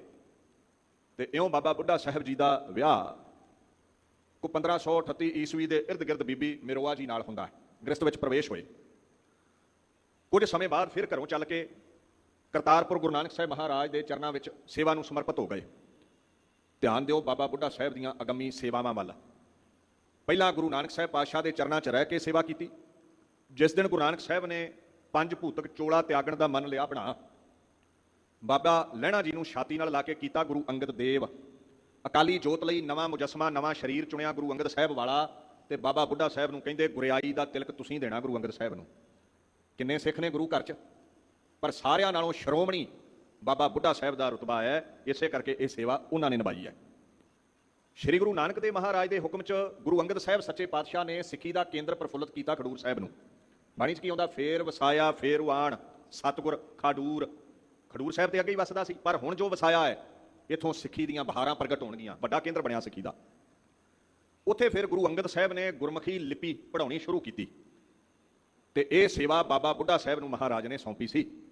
ਤੇ ਇਉਂ ਬਾਬਾ ਬੁੱਢਾ ਸਾਹਿਬ ਜੀ ਦਾ ਵਿਆਹ ਕੋ 1538 ਈਸਵੀ ਦੇ ird ਗਿਰਦ ਬੀਬੀ ਮਿਰਵਾ ਜੀ ਨਾਲ ਹੁੰਦਾ ਹੈ। ਗ੍ਰਸਤ ਵਿੱਚ ਪ੍ਰਵੇਸ਼ ਹੋਏ। ਕੁਝ ਸਮੇਂ ਬਾਅਦ ਫਿਰ ਘਰੋਂ ਚੱਲ ਕੇ ਕਰਤਾਰਪੁਰ ਗੁਰੂ ਨਾਨਕ ਸਾਹਿਬ ਮਹਾਰਾਜ ਦੇ ਚਰਨਾਂ ਵਿੱਚ ਸੇਵਾ ਨੂੰ ਸਮਰਪਿਤ ਹੋ ਗਏ। ਧਿਆਨ ਦਿਓ ਬਾਬਾ ਬੁੱਢਾ ਸਾਹਿਬ ਦੀਆਂ ਅਗੰਮੀ ਸੇਵਾਵਾਂ ਵੱਲ। ਪਹਿਲਾਂ ਗੁਰੂ ਨਾਨਕ ਸਾਹਿਬ ਪਾਤਸ਼ਾਹ ਦੇ ਚਰਨਾਂ 'ਚ ਰਹਿ ਕੇ ਸੇਵਾ ਕੀਤੀ। ਜਿਸ ਦਿਨ ਗੁਰੂ ਨਾਨਕ ਸਾਹਿਬ ਨੇ ਪੰਜ ਭੂਤਕ ਚੋਲਾ ਤਿਆਗਣ ਦਾ ਮਨ ਲਿਆ ਬਣਾ ਬਾਬਾ ਲਹਿਣਾ ਜੀ ਨੂੰ ਛਾਤੀ ਨਾਲ ਲਾ ਕੇ ਕੀਤਾ ਗੁਰੂ ਅੰਗਦ ਦੇਵ। ਅਕਾਲੀ ਜੋਤ ਲਈ ਨਵਾਂ ਮੁਜਸਮਾ, ਨਵਾਂ ਸ਼ਰੀਰ ਚੁਣਿਆ ਗੁਰੂ ਅੰਗਦ ਸਾਹਿਬ ਵਾਲਾ ਤੇ ਬਾਬਾ ਬੁੱਢਾ ਸਾਹਿਬ ਨੂੰ ਕਹਿੰਦੇ, ਗੁਰਿਆਈ ਦਾ ਤਿਲਕ ਤੁਸੀਂ ਦੇਣਾ ਗੁਰੂ ਅੰਗਦ ਸਾਹਿਬ ਨੂੰ। ਕਿੰਨੇ ਸਿੱਖ ਨੇ ਗੁਰੂ ਘਰ 'ਚ? ਪਰ ਸਾਰਿਆਂ ਨਾਲੋਂ ਸ਼੍ਰੋਮਣੀ ਬਾਬਾ ਬੁੱਢਾ ਸਾਹਿਬ ਦਾ ਰਤਬਾ ਹੈ, ਇਸੇ ਕਰਕੇ ਇਹ ਸੇਵਾ ਉਹਨਾਂ ਨੇ ਨਿਭਾਈ ਹੈ। ਸ਼੍ਰੀ ਗੁਰੂ ਨਾਨਕ ਦੇਵ ਮਹਾਰਾਜ ਦੇ ਹੁਕਮ 'ਚ ਗੁਰੂ ਅੰਗਦ ਸਾਹਿਬ ਸੱਚੇ ਪਾਤਸ਼ਾਹ ਨੇ ਸਿੱਖੀ ਦਾ ਕੇਂਦਰ ਪ੍ਰਫੁੱਲਤ ਕੀਤਾ ਖਡੂਰ ਸਾਹਿਬ ਨੂੰ। ਬਾਣੀ 'ਚ ਕੀ ਆਉਂਦਾ? ਫੇਰ ਵਸਾਇਆ, ਫੇਰ ਵਾਣ, ਸਤਗੁਰ, ਖਡੂਰ। ਖਡੂਰ ਸਾਹਿਬ ਤੇ ਅੱਗੇ ਹੀ ਵਸਦਾ ਸੀ, ਪਰ ਹੁਣ ਜੋ ਵਸਾਇਆ ਹੈ ਇਥੋਂ ਸਿੱਖੀ ਦੀਆਂ ਬਹਾਰਾਂ ਪ੍ਰਗਟ ਹੋਣਗੀਆਂ। ਵੱਡਾ ਕੇਂਦਰ ਬਣਿਆ ਸਿੱਖੀ ਦਾ। ਉੱਥੇ ਫਿਰ ਗੁਰੂ ਅੰਗਦ ਸਾਹਿਬ ਨੇ ਗੁਰਮੁਖੀ ਲਿਪੀ ਪੜਾਉਣੀ ਸ਼ੁਰੂ ਕੀਤੀ। ਤੇ ਇਹ ਸੇਵਾ ਬਾਬਾ ਬੁੱਢਾ ਸਾਹਿਬ ਨੂੰ ਮਹਾਰਾਜ ਨੇ ਸੌਂਪੀ ਸੀ।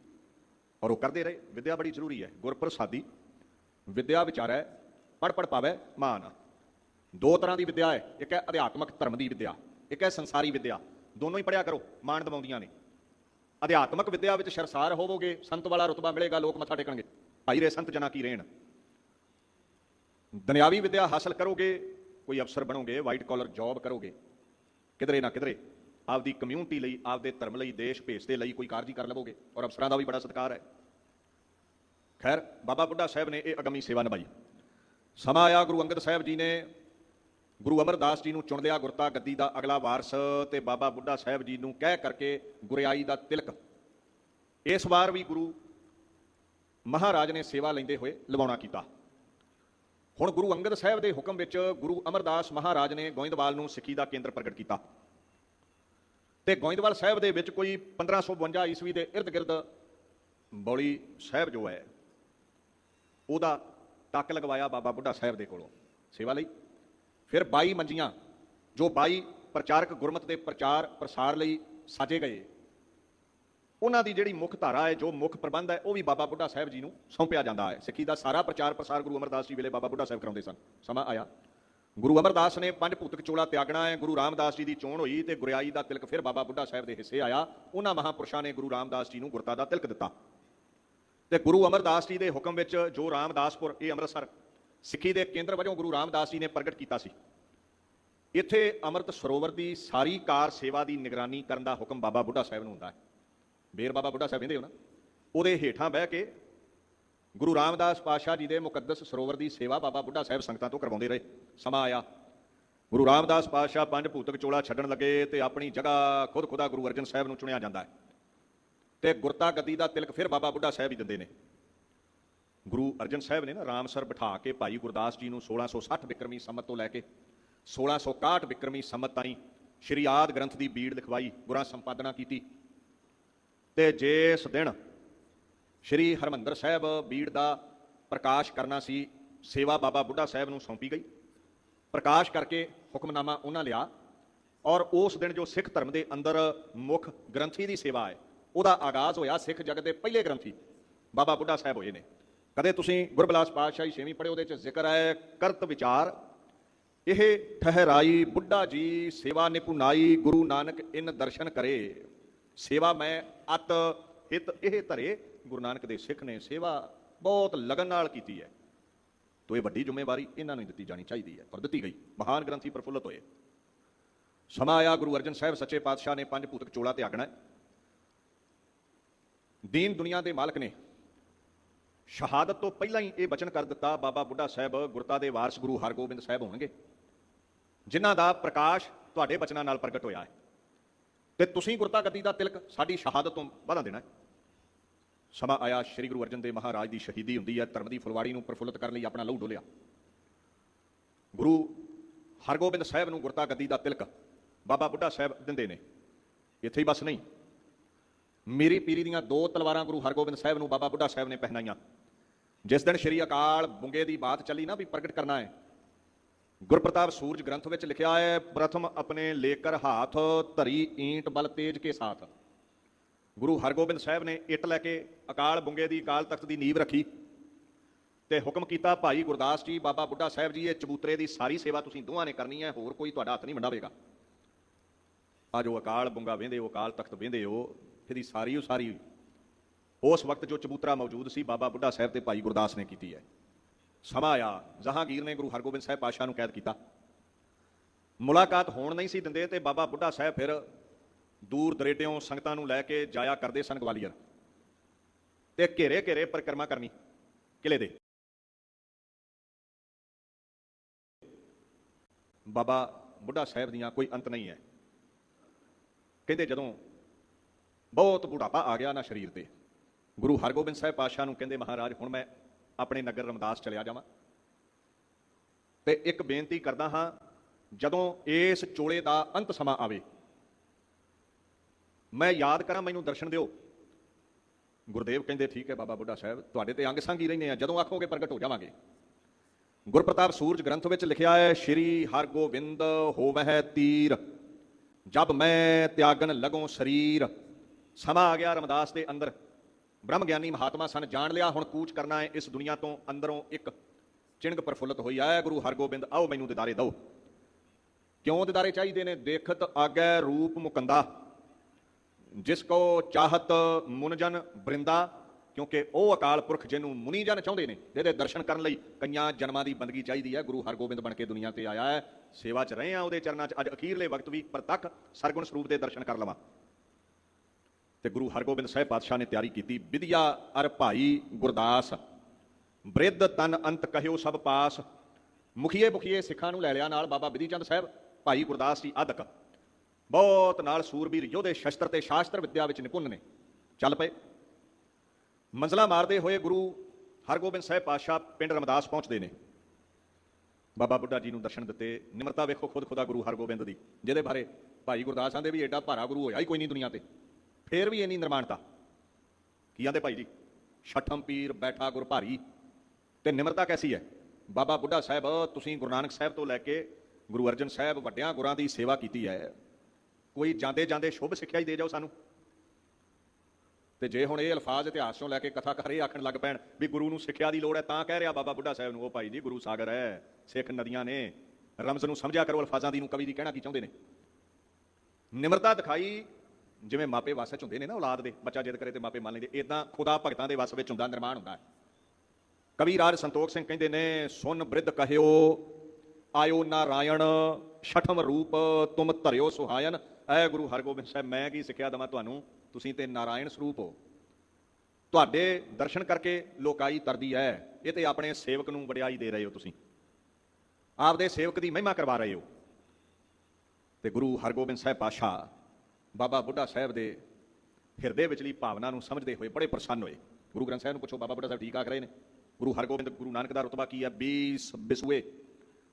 ਔਰ ਉਹ ਕਰਦੇ ਰਹੇ। ਵਿਦਿਆ ਬੜੀ ਜ਼ਰੂਰੀ ਹੈ। ਗੁਰਪ੍ਰਸਾਦੀ। ਵਿਦਿਆ ਵਿਚਾਰੈ ਪੜ ਪੜ ਪਾਵੇ, ਮਾਨ। ਦੋ ਤਰ੍ਹਾਂ ਦੀ ਵਿਦਿਆ ਹੈ। ਇੱਕ ਹੈ ਅਧਿਆਤਮਕ ਧਰਮ ਦੀ ਵਿਦਿਆ। ਇੱਕ ਹੈ ਸੰਸਾਰੀ ਵਿਦਿਆ। ਦੋਨੋਂ ਹੀ ਪੜਿਆ ਕਰੋ। ਮਾਣ ਦਵਾਉਂਦੀਆਂ ਨੇ। ਅਧਿਆਤਮਕ ਵਿਦਿਆ ਵਿੱਚ ਸ਼ਰਸਾਰ ਹੋਵੋਗੇ। ਸੰਤ ਵਾਲਾ ਰਤਬਾ ਮਿਲੇਗਾ। ਲੋਕ ਮੱਥਾ ਟੇਕਣਗੇ। ਭਾਈ ਰੇ, ਸੰਤ ਜਨਾ ਕੀ ਰਹਿਣ ਦੁਨਿਆਵੀ ਵਿਦਿਆ ਹਾਸਲ ਕਰੋਗੇ, ਕੋਈ ਅਫਸਰ ਬਣੋਗੇ ਵਾਈਟ ਕਾਲਰ ਜੌਬ ਕਰੋਗੇ, ਕਿਧਰੇ ਨਾ ਕਿਧਰੇ ਆਪਦੀ ਕਮਿਊਨਿਟੀ ਲਈ, ਆਪਦੇ ਧਰਮ ਲਈ, ਦੇਸ਼ ਭੇਸ ਦੇ ਲਈ ਕੋਈ ਕਾਰਜ ਕਰ ਲਵੋਗੇ ਔਰ ਅਫਸਰਾਂ ਦਾ ਵੀ ਬੜਾ ਸਤਿਕਾਰ ਹੈ। ਖੈਰ, ਬਾਬਾ ਬੁੱਢਾ ਸਾਹਿਬ ਨੇ ਇਹ ਅਗਮੀ ਸੇਵਾ ਨਿਭਾਈ। ਸਮਾਂ ਆਇਆ, ਗੁਰੂ ਅੰਗਦ ਸਾਹਿਬ ਜੀ ਨੇ ਗੁਰੂ ਅਮਰਦਾਸ ਜੀ ਨੂੰ ਚੁਣ ਲਿਆ ਗੁਰਤਾ ਗੱਦੀ ਦਾ ਅਗਲਾ ਵਾਰਸ ਤੇ ਬਾਬਾ ਬੁੱਢਾ ਸਾਹਿਬ ਜੀ ਨੂੰ ਕਹਿ ਕਰਕੇ ਗੁਰਿਆਈ ਦਾ ਤਿਲਕ। ਇਸ ਵਾਰ ਵੀ ਗੁਰੂ ਮਹਾਰਾਜ ਨੇ ਸੇਵਾ ਲੈਂਦੇ ਹੋਏ ਲਵਾਉਣਾ ਕੀਤਾ। ਹੁਣ ਗੁਰੂ ਅੰਗਦ ਸਾਹਿਬ ਦੇ ਹੁਕਮ ਵਿੱਚ ਗੁਰੂ ਅਮਰਦਾਸ ਮਹਾਰਾਜ ਨੇ ਗੋਇੰਦਵਾਲ ਨੂੰ ਸਿੱਖੀ ਦਾ ਕੇਂਦਰ ਪ੍ਰਗਟ ਕੀਤਾ। ਤੇ ਗੋਇੰਦਵਾਲ ਸਾਹਿਬ ਦੇ ਵਿੱਚ ਕੋਈ 1552 ਈਸਵੀ ਦੇ ਇਰਦ ਗਿਰਦ ਬੌਲੀ ਸਾਹਿਬ ਜੋ ਹੈ, ਉਹਦਾ ਟੱਕ ਲਗਵਾਇਆ ਬਾਬਾ ਬੁੱਢਾ ਸਾਹਿਬ ਦੇ ਕੋਲੋਂ ਸੇਵਾ ਲਈ। ਫਿਰ 22 ਮੰਜੀਆਂ, ਜੋ 22 ਪ੍ਰਚਾਰਕ ਗੁਰਮਤ ਦੇ ਪ੍ਰਚਾਰ ਪ੍ਰਸਾਰ ਲਈ ਸਾਜੇ ਗਏ ਉਹਨਾਂ ਦੀ ਜਿਹੜੀ ਮੁੱਖ ਧਾਰਾ ਹੈ, ਜੋ ਮੁੱਖ ਪ੍ਰਬੰਧ ਹੈ, ਉਹ ਵੀ ਬਾਬਾ ਬੁੱਢਾ ਸਾਹਿਬ ਜੀ ਨੂੰ ਸੌਂਪਿਆ ਜਾਂਦਾ ਹੈ। ਸਿੱਖੀ ਦਾ ਸਾਰਾ ਪ੍ਰਚਾਰ ਪ੍ਰਸਾਰ ਗੁਰੂ ਅਮਰਦਾਸ ਜੀ ਵੇਲੇ ਬਾਬਾ ਬੁੱਢਾ ਸਾਹਿਬ ਕਰਾਉਂਦੇ ਸਨ। ਸਮਾਂ ਆਇਆ। ਗੁਰੂ ਅਮਰਦਾਸ ਨੇ ਪੰਜ ਭੂਤਕ ਚੋਲਾ ਤਿਆਗਣਾ ਹੈ। ਗੁਰੂ ਰਾਮਦਾਸ ਜੀ ਦੀ ਚੋਣ ਹੋਈ ਤੇ ਗੁਰਿਆਈ ਦਾ ਤਿਲਕ ਫਿਰ ਬਾਬਾ ਬੁੱਢਾ ਸਾਹਿਬ ਦੇ ਹਿੱਸੇ ਆਇਆ। ਉਹਨਾਂ ਮਹਾਪੁਰਸ਼ਾਂ ਨੇ ਗੁਰੂ ਰਾਮਦਾਸ ਜੀ ਨੂੰ ਗੁਰਤਾ ਦਾ ਤਿਲਕ ਦਿੱਤਾ। ਤੇ ਗੁਰੂ ਅਮਰਦਾਸ ਜੀ ਦੇ ਹੁਕਮ ਵਿੱਚ ਜੋ ਰਾਮਦਾਸਪੁਰ, ਇਹ ਅੰਮ੍ਰਿਤਸਰ ਸਿੱਖੀ ਦੇ ਕੇਂਦਰ ਵਜੋਂ ਗੁਰੂ ਰਾਮਦਾਸ ਜੀ ਨੇ ਪ੍ਰਗਟ ਕੀਤਾ ਸੀ। ਇੱਥੇ ਅੰਮ੍ਰਿਤ ਸਰੋਵਰ ਦੀ ਸਾਰੀ ਕਾਰ ਸੇਵਾ ਦੀ ਨਿਗਰਾਨੀ ਕਰਨ ਦਾ ਹੁਕਮ ਬਾਬਾ ਬੁੱਢਾ ਸਾਹਿਬ ਨੂੰ ਹੁੰਦਾ ਹੈ। ਬੇਰ ਬਾਬਾ ਬੁੱਢਾ ਸਾਹਿਬ ਕਹਿੰਦੇ ਹੋ ਨਾ, ਉਹਦੇ ਹੇਠਾਂ ਬਹਿ ਕੇ ਗੁਰੂ ਰਾਮਦਾਸ ਪਾਤਸ਼ਾਹ ਜੀ ਦੇ ਮੁਕੱਦਸ ਸਰੋਵਰ ਦੀ ਸੇਵਾ ਬਾਬਾ ਬੁੱਢਾ ਸਾਹਿਬ ਸੰਗਤਾਂ ਤੋਂ ਕਰਵਾਉਂਦੇ ਰਹੇ, ਸਮਾਂ ਆਇਆ। ਗੁਰੂ ਰਾਮਦਾਸ ਪਾਤਸ਼ਾਹ ਪੰਜ ਭੂਤਕ ਚੋਲਾ ਛੱਡਣ ਲੱਗੇ ਤੇ ਆਪਣੀ ਜਗ੍ਹਾ ਖੁਦ ਖੁਦਾ ਗੁਰੂ ਅਰਜਨ ਸਾਹਿਬ ਨੂੰ ਚੁਣਿਆ ਜਾਂਦਾ ਹੈ। ਤੇ ਗੁਰਤਾ ਗੱਦੀ ਦਾ ਤਿਲਕ ਫਿਰ ਬਾਬਾ ਬੁੱਢਾ ਸਾਹਿਬ ਹੀ ਦਿੰਦੇ ਨੇ। ਗੁਰੂ ਅਰਜਨ ਸਾਹਿਬ ਨੇ ਨਾ ਰਾਮਸਰ ਬਿਠਾ ਕੇ ਭਾਈ ਗੁਰਦਾਸ ਜੀ ਨੂੰ 1660 ਬਿਕਰਮੀ ਸੰਮਤ ਤੋਂ ਲੈ ਕੇ 1661 ਬਿਕਰਮੀ ਸੰਮਤ ਤਾਈਂ ਸ਼੍ਰੀ ਆਦ ਗ੍ਰੰਥ ਦੀ ਬੀੜ ਲਿਖਵਾਈ, ਗੁਰਾਂ ਸੰਪਾਦਨਾ ਕੀਤੀ। ਤੇ ਜਿਸ ਦਿਨ ਸ਼੍ਰੀ ਹਰਮੰਦਰ ਸਾਹਿਬ ਬੀੜ ਦਾ ਪ੍ਰਕਾਸ਼ ਕਰਨਾ ਸੀ, ਸੇਵਾ ਬਾਬਾ ਬੁੱਢਾ ਸਾਹਿਬ ਨੂੰ ਸੌਂਪੀ ਗਈ। ਪ੍ਰਕਾਸ਼ ਕਰਕੇ ਹੁਕਮਨਾਮਾ ਉਹਨਾਂ ਲਿਆ ਔਰ ਉਸ ਦਿਨ ਜੋ ਸਿੱਖ ਧਰਮ ਦੇ ਅੰਦਰ ਮੁੱਖ ਗ੍ਰੰਥੀ ਦੀ ਸੇਵਾ ਹੈ, ਉਹਦਾ ਆਗਾਜ਼ ਹੋਇਆ ਸਿੱਖ ਜਗਤ ਦੇ ਪਹਿਲੇ ਗ੍ਰੰਥੀ, ਬਾਬਾ ਬੁੱਢਾ ਸਾਹਿਬ ਹੋਏ ਨੇ। ਕਦੇ ਤੁਸੀਂ ਗੁਰਬਲਾਸ ਪਾਤਸ਼ਾਹੀ ਛੇਵੀਂ ਪੜ੍ਹੇ, ਉਹਦੇ ਚ ਜ਼ਿਕਰ ਹੈ ਕਰਤ ਵਿਚਾਰ, ਇਹ ਠਹਿਰਾਈ ਬੁੱਢਾ ਜੀ ਸੇਵਾ ਨਿਪੁਨਾਈ ਗੁਰੂ ਨਾਨਕ ਇਨ ਦਰਸ਼ਨ ਕਰੇ। ਸੇਵਾ ਮੈਂ ਅਤ ਹਿਤ, ਇਹ ਧਰੇ ਗੁਰੂ ਨਾਨਕ ਦੇ ਸਿੱਖ ਨੇ ਸੇਵਾ ਬਹੁਤ ਲਗਨ ਨਾਲ ਕੀਤੀ ਹੈ। ਤੋ ਇਹ ਵੱਡੀ ਜ਼ਿੰਮੇਵਾਰੀ ਇਹਨਾਂ ਨੂੰ ਦਿੱਤੀ ਜਾਣੀ ਚਾਹੀਦੀ ਹੈ ਪਰ ਦਿੱਤੀ ਗਈ। ਮਹਾਨ ਗ੍ਰੰਥੀ ਪ੍ਰਫੁੱਲਤ ਹੋਏ। ਸਮਾਂ ਆਇਆ, ਗੁਰੂ ਅਰਜਨ ਸਾਹਿਬ ਸੱਚੇ ਪਾਤਸ਼ਾਹ ਨੇ ਪੰਜ ਭੂਤਕ ਚੋਲਾ ਤਿਆਗਣਾ ਹੈ। ਦੀਨ ਦੁਨੀਆ ਦੇ ਮਾਲਕ ਨੇ ਸ਼ਹਾਦਤ ਤੋਂ ਪਹਿਲਾਂ ਹੀ ਇਹ ਬਚਨ ਕਰ ਦਿੱਤਾ, ਬਾਬਾ ਬੁੱਢਾ ਸਾਹਿਬ ਗੁਰਤਾ ਦੇ ਵਾਰਸ ਗੁਰੂ ਹਰਗੋਬਿੰਦ ਸਾਹਿਬ ਹੋਣਗੇ, ਜਿਨ੍ਹਾਂ ਦਾ ਪ੍ਰਕਾਸ਼ ਤੁਹਾਡੇ ਬਚਨਾਂ ਨਾਲ ਪ੍ਰਗਟ ਹੋਇਆ ਹੈ। ਤੇ ਤੁਸੀਂ ਗੁਰਤਾ ਗੱਦੀ ਦਾ ਤਿਲਕ, ਸਾਡੀ ਸ਼ਹਾਦਤ ਤੋਂ ਵਾਧਾ ਦੇਣਾ ਸਮਾਂ ਆਇਆ, ਸ੍ਰੀ ਗੁਰੂ ਅਰਜਨ ਦੇਵ ਮਹਾਰਾਜ ਦੀ ਸ਼ਹੀਦੀ ਹੁੰਦੀ ਹੈ, ਧਰਮ ਦੀ ਫੁਲਵਾੜੀ ਨੂੰ ਪ੍ਰਫੁੱਲਤ ਕਰਨ ਲਈ ਆਪਣਾ ਲਹੂ ਡੋਲਿਆ। ਗੁਰੂ ਹਰਗੋਬਿੰਦ ਸਾਹਿਬ ਨੂੰ ਗੁਰਤਾ ਗੱਦੀ ਦਾ ਤਿਲਕ ਬਾਬਾ ਬੁੱਢਾ ਸਾਹਿਬ ਦਿੰਦੇ ਨੇ। ਇੱਥੇ ਹੀ ਬਸ ਨਹੀਂ। ਮੇਰੀ ਪੀਰੀ ਦੀਆਂ ਦੋ ਤਲਵਾਰਾਂ ਗੁਰੂ ਹਰਗੋਬਿੰਦ ਸਾਹਿਬ ਨੂੰ ਬਾਬਾ ਬੁੱਢਾ ਸਾਹਿਬ ਨੇ ਪਹਿਨਾਈਆਂ। ਜਿਸ ਦਿਨ ਸ਼੍ਰੀ ਅਕਾਲ ਬੁੰਗੇ ਦੀ ਬਾਤ ਚੱਲੀ ਨਾ ਵੀ ਪ੍ਰਗਟ ਕਰਨਾ ਹੈ ਗੁਰਪ੍ਰਤਾਪ ਸੂਰਜ ਗ੍ਰੰਥ ਵਿੱਚ ਲਿਖਿਆ ਹੈ, ਪ੍ਰਥਮ ਆਪਣੇ ਲੇਕਰ ਹਾਥ, ਧਰੀ ਈਂਟ ਬਲ ਤੇਜ ਕੇ ਸਾਥ। ਗੁਰੂ ਹਰਗੋਬਿੰਦ ਸਾਹਿਬ ਨੇ ਇੱਟ ਲੈ ਕੇ ਅਕਾਲ ਬੁੰਗੇ ਦੀ ਅਕਾਲ ਤਖਤ ਦੀ ਨੀਂਵ ਰੱਖੀ ਤੇ ਹੁਕਮ ਕੀਤਾ, ਭਾਈ ਗੁਰਦਾਸ ਜੀ, ਬਾਬਾ ਬੁੱਢਾ ਸਾਹਿਬ ਜੀ, ਇਹ ਚਬੂਤਰੇ ਦੀ ਸਾਰੀ ਸੇਵਾ ਤੁਸੀਂ ਦੋਹਾਂ ਨੇ ਕਰਨੀ ਹੈ, ਹੋਰ ਕੋਈ ਤੁਹਾਡਾ ਹੱਥ ਨਹੀਂ ਵੰਡਾਵੇਗਾ ਆ ਜੋ ਅਕਾਲ ਬੁੰਗਾ ਵੇਂਦੇ ਹੋ ਅਕਾਲ ਤਖਤ ਵੇਂਦੇ ਹੋ ਇਹਦੀ ਸਾਰੀ ਉਹ ਸਾਰੀ ਉਸ ਵਕਤ ਜੋ ਚਬੂਤਰਾ ਮੌਜੂਦ ਸੀ, ਬਾਬਾ ਬੁੱਢਾ ਸਾਹਿਬ ਤੇ ਭਾਈ ਗੁਰਦਾਸ ਨੇ ਕੀਤੀ ਹੈ। ਸਮਾਂ ਆਇਆ। ਜਹਾਂਗੀਰ ਨੇ ਗੁਰੂ ਹਰਗੋਬਿੰਦ ਸਾਹਿਬ ਪਾਸ਼ਾ ਨੂੰ ਕੈਦ ਕੀਤਾ। ਮੁਲਾਕਾਤ ਹੋਣ ਨਹੀਂ ਸੀ ਦਿੰਦੇ ਤੇ ਬਾਬਾ ਬੁੱਢਾ ਸਾਹਿਬ ਫਿਰ ਦੂਰ ਦਰੇਟਿਓਂ ਸੰਗਤਾਂ ਨੂੰ ਲੈ ਕੇ ਜਾਇਆ ਕਰਦੇ ਸਨ ਗਵਾਲੀਅਰ। ਤੇ ਘੇਰੇ ਘੇਰੇ ਪਰਿਕਰਮਾ ਕਰਨੀ ਕਿਲੇ ਦੇ। ਬਾਬਾ ਬੁੱਢਾ ਸਾਹਿਬ ਦੀਆਂ ਕੋਈ ਅੰਤ ਨਹੀਂ ਹੈ। ਕਹਿੰਦੇ ਜਦੋਂ ਬਹੁਤ ਬੁਢਾਪਾ ਆ ਗਿਆ ਨਾ ਸਰੀਰ ਤੇ। ਗੁਰੂ ਹਰਗੋਬਿੰਦ ਸਾਹਿਬ ਪਾਤਸ਼ਾਹ ਨੂੰ ਕਹਿੰਦੇ, ਮਹਾਰਾਜ, ਹੁਣ ਮੈਂ ਆਪਣੇ ਨਗਰ ਰਮਦਾਸ ਚਲਿਆ ਜਾਵਾਂ। ਤੇ ਇੱਕ ਬੇਨਤੀ ਕਰਦਾ ਹਾਂ, ਜਦੋਂ ਇਸ ਚੋਲੇ ਦਾ ਅੰਤ ਸਮਾਂ ਆਵੇ, ਮੈਂ ਯਾਦ ਕਰਾਂ, ਮੈਨੂੰ ਦਰਸ਼ਨ ਦਿਓ। ਗੁਰਦੇਵ ਕਹਿੰਦੇ, ਠੀਕ ਹੈ ਬਾਬਾ ਬੁੱਢਾ ਸਾਹਿਬ, ਤੁਹਾਡੇ ਤੇ ਅੰਗ ਸੰਗ ਹੀ ਰਹਿੰਦੇ ਆ। ਜਦੋਂ ਆਖੋਗੇ ਪ੍ਰਗਟ ਹੋ ਜਾਵਾਂਗੇ। ਗੁਰਪ੍ਰਤਾਪ ਸੂਰਜ ਗ੍ਰੰਥ ਵਿੱਚ ਲਿਖਿਆ ਹੈ, ਸ਼੍ਰੀ ਹਰਗੋਬਿੰਦ ਹੋਵਹਿ ਤੀਰ, ਜਬ ਮੈਂ ਤਿਆਗਨ ਲਗੋ ਸਰੀਰ। ਸਮਾਂ ਆ ਗਿਆ ਰਮਦਾਸ ਦੇ ਅੰਦਰ। ਬ੍ਰਹਮ ਗਿਆਨੀ ਮਹਾਤਮਾ ਸਨ, ਜਾਣ ਲਿਆ, ਹੁਣ ਕੂਚ ਕਰਨਾ ਹੈ, ਇਸ ਦੁਨੀਆ ਤੋਂ ਅੰਦਰੋਂ ਇੱਕ ਚਿੰਗ ਪ੍ਰਫੁੱਲਤ ਹੋਈ ਆਇਆ ਗੁਰੂ ਹਰਗੋਬਿੰਦ, ਆਓ ਮੈਨੂੰ ਦਿਦਾਰੇ ਦਿਓ। ਕਿਉਂ ਦਿਦਾਰੇ ਚਾਹੀਦੇ ਨੇ? ਦੇਖਤ ਆਗੈ ਰੂਪ ਮੁਕੰਦਾ। ਜਿਸ ਕੋ ਚਾਹਤ ਮੁਨਜਨ ਬ੍ਰਿੰਦਾ, ਕਿਉਂਕਿ ਉਹ ਅਕਾਲ ਪੁਰਖ ਜਿਹਨੂੰ ਮੁਨੀ ਜਨ ਚਾਹੁੰਦੇ ਨੇ, ਜਿਹਦੇ ਦਰਸ਼ਨ ਕਰਨ ਲਈ ਕਈਆਂ ਜਨਮਾਂ ਦੀ ਬੰਦਗੀ ਚਾਹੀਦੀ ਹੈ, ਗੁਰੂ ਹਰਗੋਬਿੰਦ ਬਣ ਕੇ ਦੁਨੀਆ ਤੇ ਆਇਆ ਹੈ। ਸੇਵਾ 'ਚ ਰਹੇ ਆ ਉਹਦੇ ਚਰਨਾਂ 'ਚ ਅੱਜ ਅਖੀਰਲੇ ਵਕਤ ਵੀ ਪ੍ਰਤੱਖ ਸਰਗੁਣ ਸਰੂਪ ਦੇ ਦਰਸ਼ਨ ਕਰ ਲਵਾਂ। ਤੇ ਗੁਰੂ ਹਰਗੋਬਿੰਦ ਸਾਹਿਬ ਪਾਤਸ਼ਾਹ ਨੇ ਤਿਆਰੀ ਕੀਤੀ, ਵਿਦਿਆ ਅਰ ਭਾਈ ਗੁਰਦਾਸ, ਬ੍ਰਿਧ ਤਨ ਅੰਤ ਕਹਿਓ ਸਭ ਪਾਸ। ਮੁਖੀਏ ਮੁਖੀਏ ਸਿੱਖਾਂ ਨੂੰ ਲੈ ਲਿਆ ਨਾਲ ਬਾਬਾ ਵਿਧੀ ਚੰਦ ਸਾਹਿਬ, ਭਾਈ ਗੁਰਦਾਸ ਜੀ ਆਦਕ। ਬਹੁਤ ਨਾਲ ਸੂਰਬੀਰ ਯੋਧੇ ਸ਼ਸਤਰ ਤੇ ਸ਼ਾਸਤਰ ਵਿਦਿਆ ਵਿੱਚ ਨਿਪੁੰਨ ਨੇ। ਚੱਲ ਪਏ। ਮੰਜ਼ਲਾ ਮਾਰਦੇ ਹੋਏ ਗੁਰੂ ਹਰਗੋਬਿੰਦ ਸਾਹਿਬ ਪਾਤਸ਼ਾਹ ਪਿੰਡ ਰਮਦਾਸ ਪਹੁੰਚਦੇ ਨੇ। ਬਾਬਾ ਬੁੱਢਾ ਜੀ ਨੂੰ ਦਰਸ਼ਨ ਦਿੱਤੇ। ਨਿਮਰਤਾ ਵੇਖੋ ਖੁਦ ਖੁਦਾ ਗੁਰੂ ਹਰਗੋਬਿੰਦ ਦੀ, ਜਿਹਦੇ ਬਾਰੇ ਭਾਈ ਗੁਰਦਾਸ ਆਂਦੇ ਵੀ ਐਡਾ ਭਾਰਾ ਗੁਰੂ ਹੋਇਆ ਹੀ ਕੋਈ ਨਹੀਂ ਦੁਨੀਆ ਤੇ। ਫੇਰ ਵੀ ਇੰਨੀ ਨਿਰਮਾਣਤਾ। ਕੀ ਆਂਦੇ ਭਾਈ ਜੀ? ਛਠਮ ਪੀਰ ਬੈਠਾ ਗੁਰ ਭਾਰੀ। ਤੇ ਨਿਮਰਤਾ ਕੈਸੀ ਹੈ? ਬਾਬਾ ਬੁੱਢਾ ਸਾਹਿਬ, ਤੁਸੀਂ ਗੁਰੂ ਨਾਨਕ ਸਾਹਿਬ ਤੋਂ ਲੈ ਕੇ ਗੁਰੂ ਅਰਜਨ ਸਾਹਿਬ ਵੱਡਿਆਂ ਗੁਰਾਂ ਦੀ ਸੇਵਾ ਕੀਤੀ ਹੈ। ਕੋਈ ਜਾਂਦੇ ਜਾਂਦੇ ਸ਼ੁਭ ਸਿੱਖਿਆ ਹੀ ਦੇ ਜਾਓ ਸਾਨੂੰ। ਤੇ ਜੇ ਹੁਣ ਇਹ ਅਲਫਾਜ਼ ਇਤਿਹਾਸ ਚੋਂ ਲੈ ਕੇ ਕਥਾ ਕਰ ਰਹੇ ਆਖਣ ਲੱਗ ਪੈਣ ਵੀ ਗੁਰੂ ਨੂੰ ਸਿੱਖਿਆ ਦੀ ਲੋੜ ਹੈ, ਤਾਂ ਕਹਿ ਰਿਹਾ ਬਾਬਾ ਬੁੱਢਾ ਸਾਹਿਬ ਨੂੰ, ਉਹ ਭਾਈ ਜੀ, ਗੁਰੂ ਸਾਗਰ ਹੈ, ਸਿੱਖ ਨਦੀਆਂ ਨੇ। ਰਮਜ਼ ਨੂੰ ਸਮਝਿਆ ਕਰੋ, ਅਲਫਾਜ਼ਾਂ ਦੀ ਨੂੰ ਕਵੀ ਦੀ ਕਹਿਣਾ ਕੀ ਚਾਹੁੰਦੇ ਨੇ? ਨਿਮਰਤਾ ਦਿਖਾਈ ਜਿਵੇਂ ਮਾਪੇ ਵਸ ਵਿੱਚ ਹੁੰਦੇ ਨੇ ਨਾ ਔਲਾਦ ਦੇ, ਬੱਚਾ ਜਿੱਦ ਕਰੇ ਤੇ ਮਾਪੇ ਮੰਨ ਲੈਂਦੇ ਇਦਾਂ ਖੁਦਾ ਭਗਤਾਂ ਦੇ ਵਸ ਵਿੱਚ ਹੁੰਦਾ, ਨਿਰਮਾਣ ਹੁੰਦਾ। ਹੈ ਕਵੀ ਰਾਜ ਸੰਤੋਖ ਸਿੰਘ ਕਹਿੰਦੇ ਨੇ, ਸੁਨ ਬ੍ਰਿਧ ਕਹਿਓ, ਆਇਓ ਨਾਰਾਇਣ, ਛਠਮ ਰੂਪ ਤੁਮ ਧਰਿਓ ਸੁਹਾਇਨ। ਐ ਗੁਰੂ ਹਰਗੋਬਿੰਦ ਸਾਹਿਬ, ਮੈਂ ਕੀ ਸਿੱਖਿਆ ਦਵਾਂ ਤੁਹਾਨੂੰ? ਤੁਸੀਂ ਤੇ ਨਾਰਾਇਣ ਸਰੂਪ ਹੋ। ਤੁਹਾਡੇ ਦਰਸ਼ਨ ਕਰਕੇ ਲੋਕਾਈ ਤਰਦੀ ਹੈ ਇਹ ਤੇ ਆਪਣੇ ਸੇਵਕ ਨੂੰ ਵਡਿਆਈ ਦੇ ਰਹੇ ਹੋ ਤੁਸੀਂ। ਆਪਦੇ ਸੇਵਕ ਦੀ ਮਹਿਮਾ ਕਰਵਾ ਰਹੇ ਹੋ। ਤੇ ਗੁਰੂ ਹਰਗੋਬਿੰਦ ਸਾਹਿਬ ਪਾਸ਼ਾ ਬਾਬਾ ਬੁੱਢਾ ਸਾਹਿਬ ਦੇ ਹਿਰਦੇ ਵਿਚਲੀ ਭਾਵਨਾ ਨੂੰ ਸਮਝਦੇ ਹੋਏ ਬੜੇ ਪ੍ਰਸੰਨ ਹੋਏ। ਗੁਰੂ ਗ੍ਰੰਥ ਸਾਹਿਬ ਨੂੰ ਪੁੱਛੋ, ਬਾਬਾ ਬੁੱਢਾ ਸਾਹਿਬ ਠੀਕ ਆਖ ਰਹੇ ਨੇ? ਗੁਰੂ ਹਰਗੋਬਿੰਦ, ਗੁਰੂ ਨਾਨਕ ਦਾ ਰਤਬਾ ਕੀ ਹੈ 20 ਬਿਸੂਏ।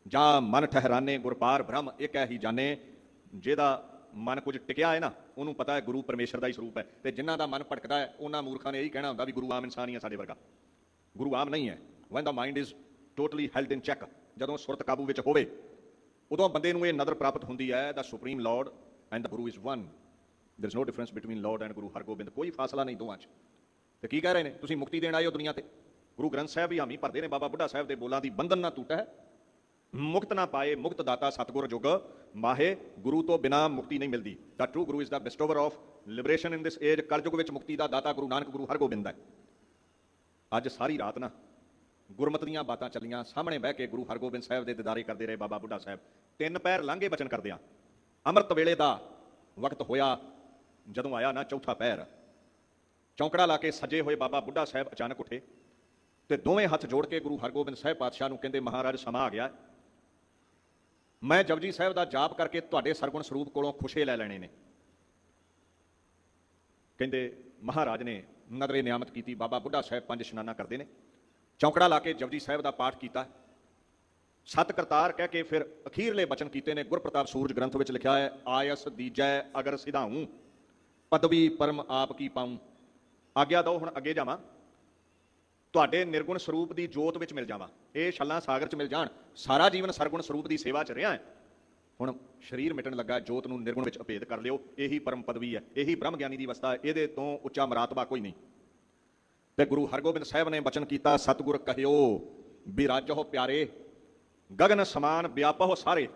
ਜਾਂ ਮਨ ਠਹਿਰਾਨੇ, ਗੁਰਪਾਰ ਬ੍ਰਹਮ, ਇੱਕ ਹੈ ਹੀ ਜਾਣੇ, ਜਿਹਦਾ ਮਨ ਕੁਝ ਟਿਕਿਆ ਹੈ ਨਾ, ਉਹਨੂੰ ਪਤਾ ਹੈ ਗੁਰੂ ਪਰਮੇਸ਼ਰ ਦਾ ਹੀ ਸਰੂਪ ਹੈ। ਤੇ ਜਿਨ੍ਹਾਂ ਦਾ ਮਨ ਭਟਕਦਾ ਹੈ, ਉਹਨਾਂ ਮੂਰਖਾਂ ਨੇ ਇਹੀ ਕਹਿਣਾ ਹੁੰਦਾ ਵੀ ਗੁਰੂ ਆਮ ਇਨਸਾਨ ਹੀ ਹੈ ਸਾਡੇ ਵਰਗਾ। ਗੁਰੂ ਆਮ ਨਹੀਂ ਹੈ। When the mind is totally held in check ਜਦੋਂ ਸੁਰਤ ਕਾਬੂ ਵਿੱਚ ਹੋਵੇ, ਉਦੋਂ ਬੰਦੇ ਨੂੰ ਇਹ ਨਜ਼ਰ ਪ੍ਰਾਪਤ ਹੁੰਦੀ ਹੈ the supreme lord and the guru is one there is no difference between lord and Guru Hargobind ਕੋਈ ਫਾਸਲਾ ਨਹੀਂ ਦੋਵਾਂ 'ਚ ਤੇ ਕੀ ਕਹਿ ਰਹੇ ਨੇ ਤੁਸੀਂ ਮੁਕਤੀ ਦੇਣ ਆਏ ਹੋ ਦੁਨੀਆ ਤੇ ਗੁਰੂ ਗ੍ਰੰਥ ਸਾਹਿਬ ਵੀ ਹਾਮੀ ਭਰਦੇ ਨੇ ਬਾਬਾ ਬੁੱਢਾ ਸਾਹਿਬ ਦੇ ਬੋਲਾਂ ਦੀ ਬੰਧਨ ਨਾ ਟੁੱਟੈ ਮੁਕਤ ਨਾ ਪਾਏ ਮੁਕਤ ਦਾਤਾ ਸਤਗੁਰ ਜੁਗ ਮਾਹੇ ਗੁਰੂ ਤੋਂ ਬਿਨਾ ਮੁਕਤੀ ਨਹੀਂ ਮਿਲਦੀ the true guru is the bestower of liberation in this age Kalyug ਵਿੱਚ ਮੁਕਤੀ ਦਾ ਦਾਤਾ ਗੁਰੂ ਨਾਨਕ ਗੁਰੂ ਹਰਗੋਬਿੰਦ ਹੈ ਅੱਜ ਸਾਰੀ ਰਾਤ ਨਾ ਗੁਰਮਤਿ ਦੀਆਂ ਬਾਤਾਂ ਚੱਲੀਆਂ ਸਾਹਮਣੇ ਬਹਿ ਕੇ ਗੁਰੂ ਹਰਗੋਬਿੰਦ ਸਾਹਿਬ ਦੇ ਦਿਦਾਰੇ ਕਰਦੇ ਰਹੇ ਬਾਬਾ ਬੁੱਢਾ ਸਾਹਿਬ ਤਿੰਨ ਪੈਰ ਲਾਂਘੇ ਬਚਨ ਕਰਦਿਆਂ ਅੰਮ੍ਰਿਤ ਵੇਲੇ ਦਾ ਵਕਤ ਹੋਇਆ ਜਦੋਂ ਆਇਆ ਨਾ ਚੌਥਾ ਪੈਰ, ਚੌਂਕੜਾ ਲਾ ਕੇ ਸਜੇ ਹੋਏ ਬਾਬਾ ਬੁੱਢਾ ਸਾਹਿਬ ਅਚਾਨਕ ਉੱਠੇ ਤੇ ਦੋਵੇਂ ਹੱਥ ਜੋੜ ਕੇ ਗੁਰੂ ਹਰਗੋਬਿੰਦ ਸਾਹਿਬ ਪਾਤਸ਼ਾਹ ਨੂੰ ਕਹਿੰਦੇ, ਮਹਾਰਾਜ, ਸਮਾਂ ਆ ਗਿਆ। ਮੈਂ ਜਪਜੀ ਸਾਹਿਬ ਦਾ ਜਾਪ ਕਰਕੇ ਤੁਹਾਡੇ ਸਰਗੁਣ ਸਰੂਪ ਕੋਲੋਂ ਖੁਸ਼ੇ ਲੈ ਲੈਣੇ ਨੇ। ਕਹਿੰਦੇ, ਮਹਾਰਾਜ ਨੇ ਨਦਰੇ ਨਿਆਮਤ ਕੀਤੀ, ਬਾਬਾ ਬੁੱਢਾ ਸਾਹਿਬ ਪੰਜ ਇਸ਼ਨਾਨਾ ਕਰਦੇ ਨੇ। ਚੌਂਕੜਾ ਲਾ ਕੇ ਜਪਜੀ ਸਾਹਿਬ ਦਾ ਪਾਠ ਕੀਤਾ। ਸਤ ਕਰਤਾਰ ਕਹਿ ਕੇ ਫਿਰ ਅਖੀਰਲੇ ਬਚਨ ਕੀਤੇ ਨੇ। ਗੁਰਪ੍ਰਤਾਪ ਸੂਰਜ ਗ੍ਰੰਥ ਵਿੱਚ ਲਿਖਿਆ ਹੈ, ਆਇਸ ਦੀਜੈ ਅਗਰ ਸਿਧਾਉ। ਪਦਵੀ ਪਰਮ ਆਪ ਕੀ ਪਾਉ। ਆਗਿਆ ਦੋ ਹੁਣ ਅੱਗੇ ਜਾਵਾਂ। ਤੁਹਾਡੇ ਨਿਰਗੁਣ ਸਰੂਪ ਦੀ ਜੋਤ ਵਿੱਚ ਮਿਲ ਜਾਵਾਂ। ਇਹ ਛੱਲਾਂ ਸਾਗਰ 'ਚ ਮਿਲ ਜਾਣ। ਸਾਰਾ ਜੀਵਨ ਸਰਗੁਣ ਸਰੂਪ ਦੀ ਸੇਵਾ 'ਚ ਰਿਹਾ ਹੈ। ਹੁਣ ਸਰੀਰ ਮਿਟਣ ਲੱਗਾ, ਜੋਤ ਨੂੰ ਨਿਰਗੁਣ ਵਿੱਚ ਅਭੇਦ ਕਰ ਲਿਓ। ਇਹੀ ਪਰਮ ਪਦਵੀ ਹੈ। ਇਹੀ ਬ੍ਰਹਮ ਗਿਆਨੀ ਦੀ ਅਵਸਥਾ ਹੈ। ਇਹਦੇ ਤੋਂ ਉੱਚਾ ਮਰਾਤਬਾ ਕੋਈ ਨਹੀਂ। ਤੇ ਗੁਰੂ ਹਰਗੋਬਿੰਦ ਸਾਹਿਬ ਨੇ ਬਚਨ ਕੀਤਾ, ਸਤਿਗੁਰ ਕਹਿਓ ਬਿਰਾਜੋ ਪਿਆਰੇ। ਗਗਨ ਸਮਾਨ ਵਿਆਪਹੁ ਸਾਰੇ।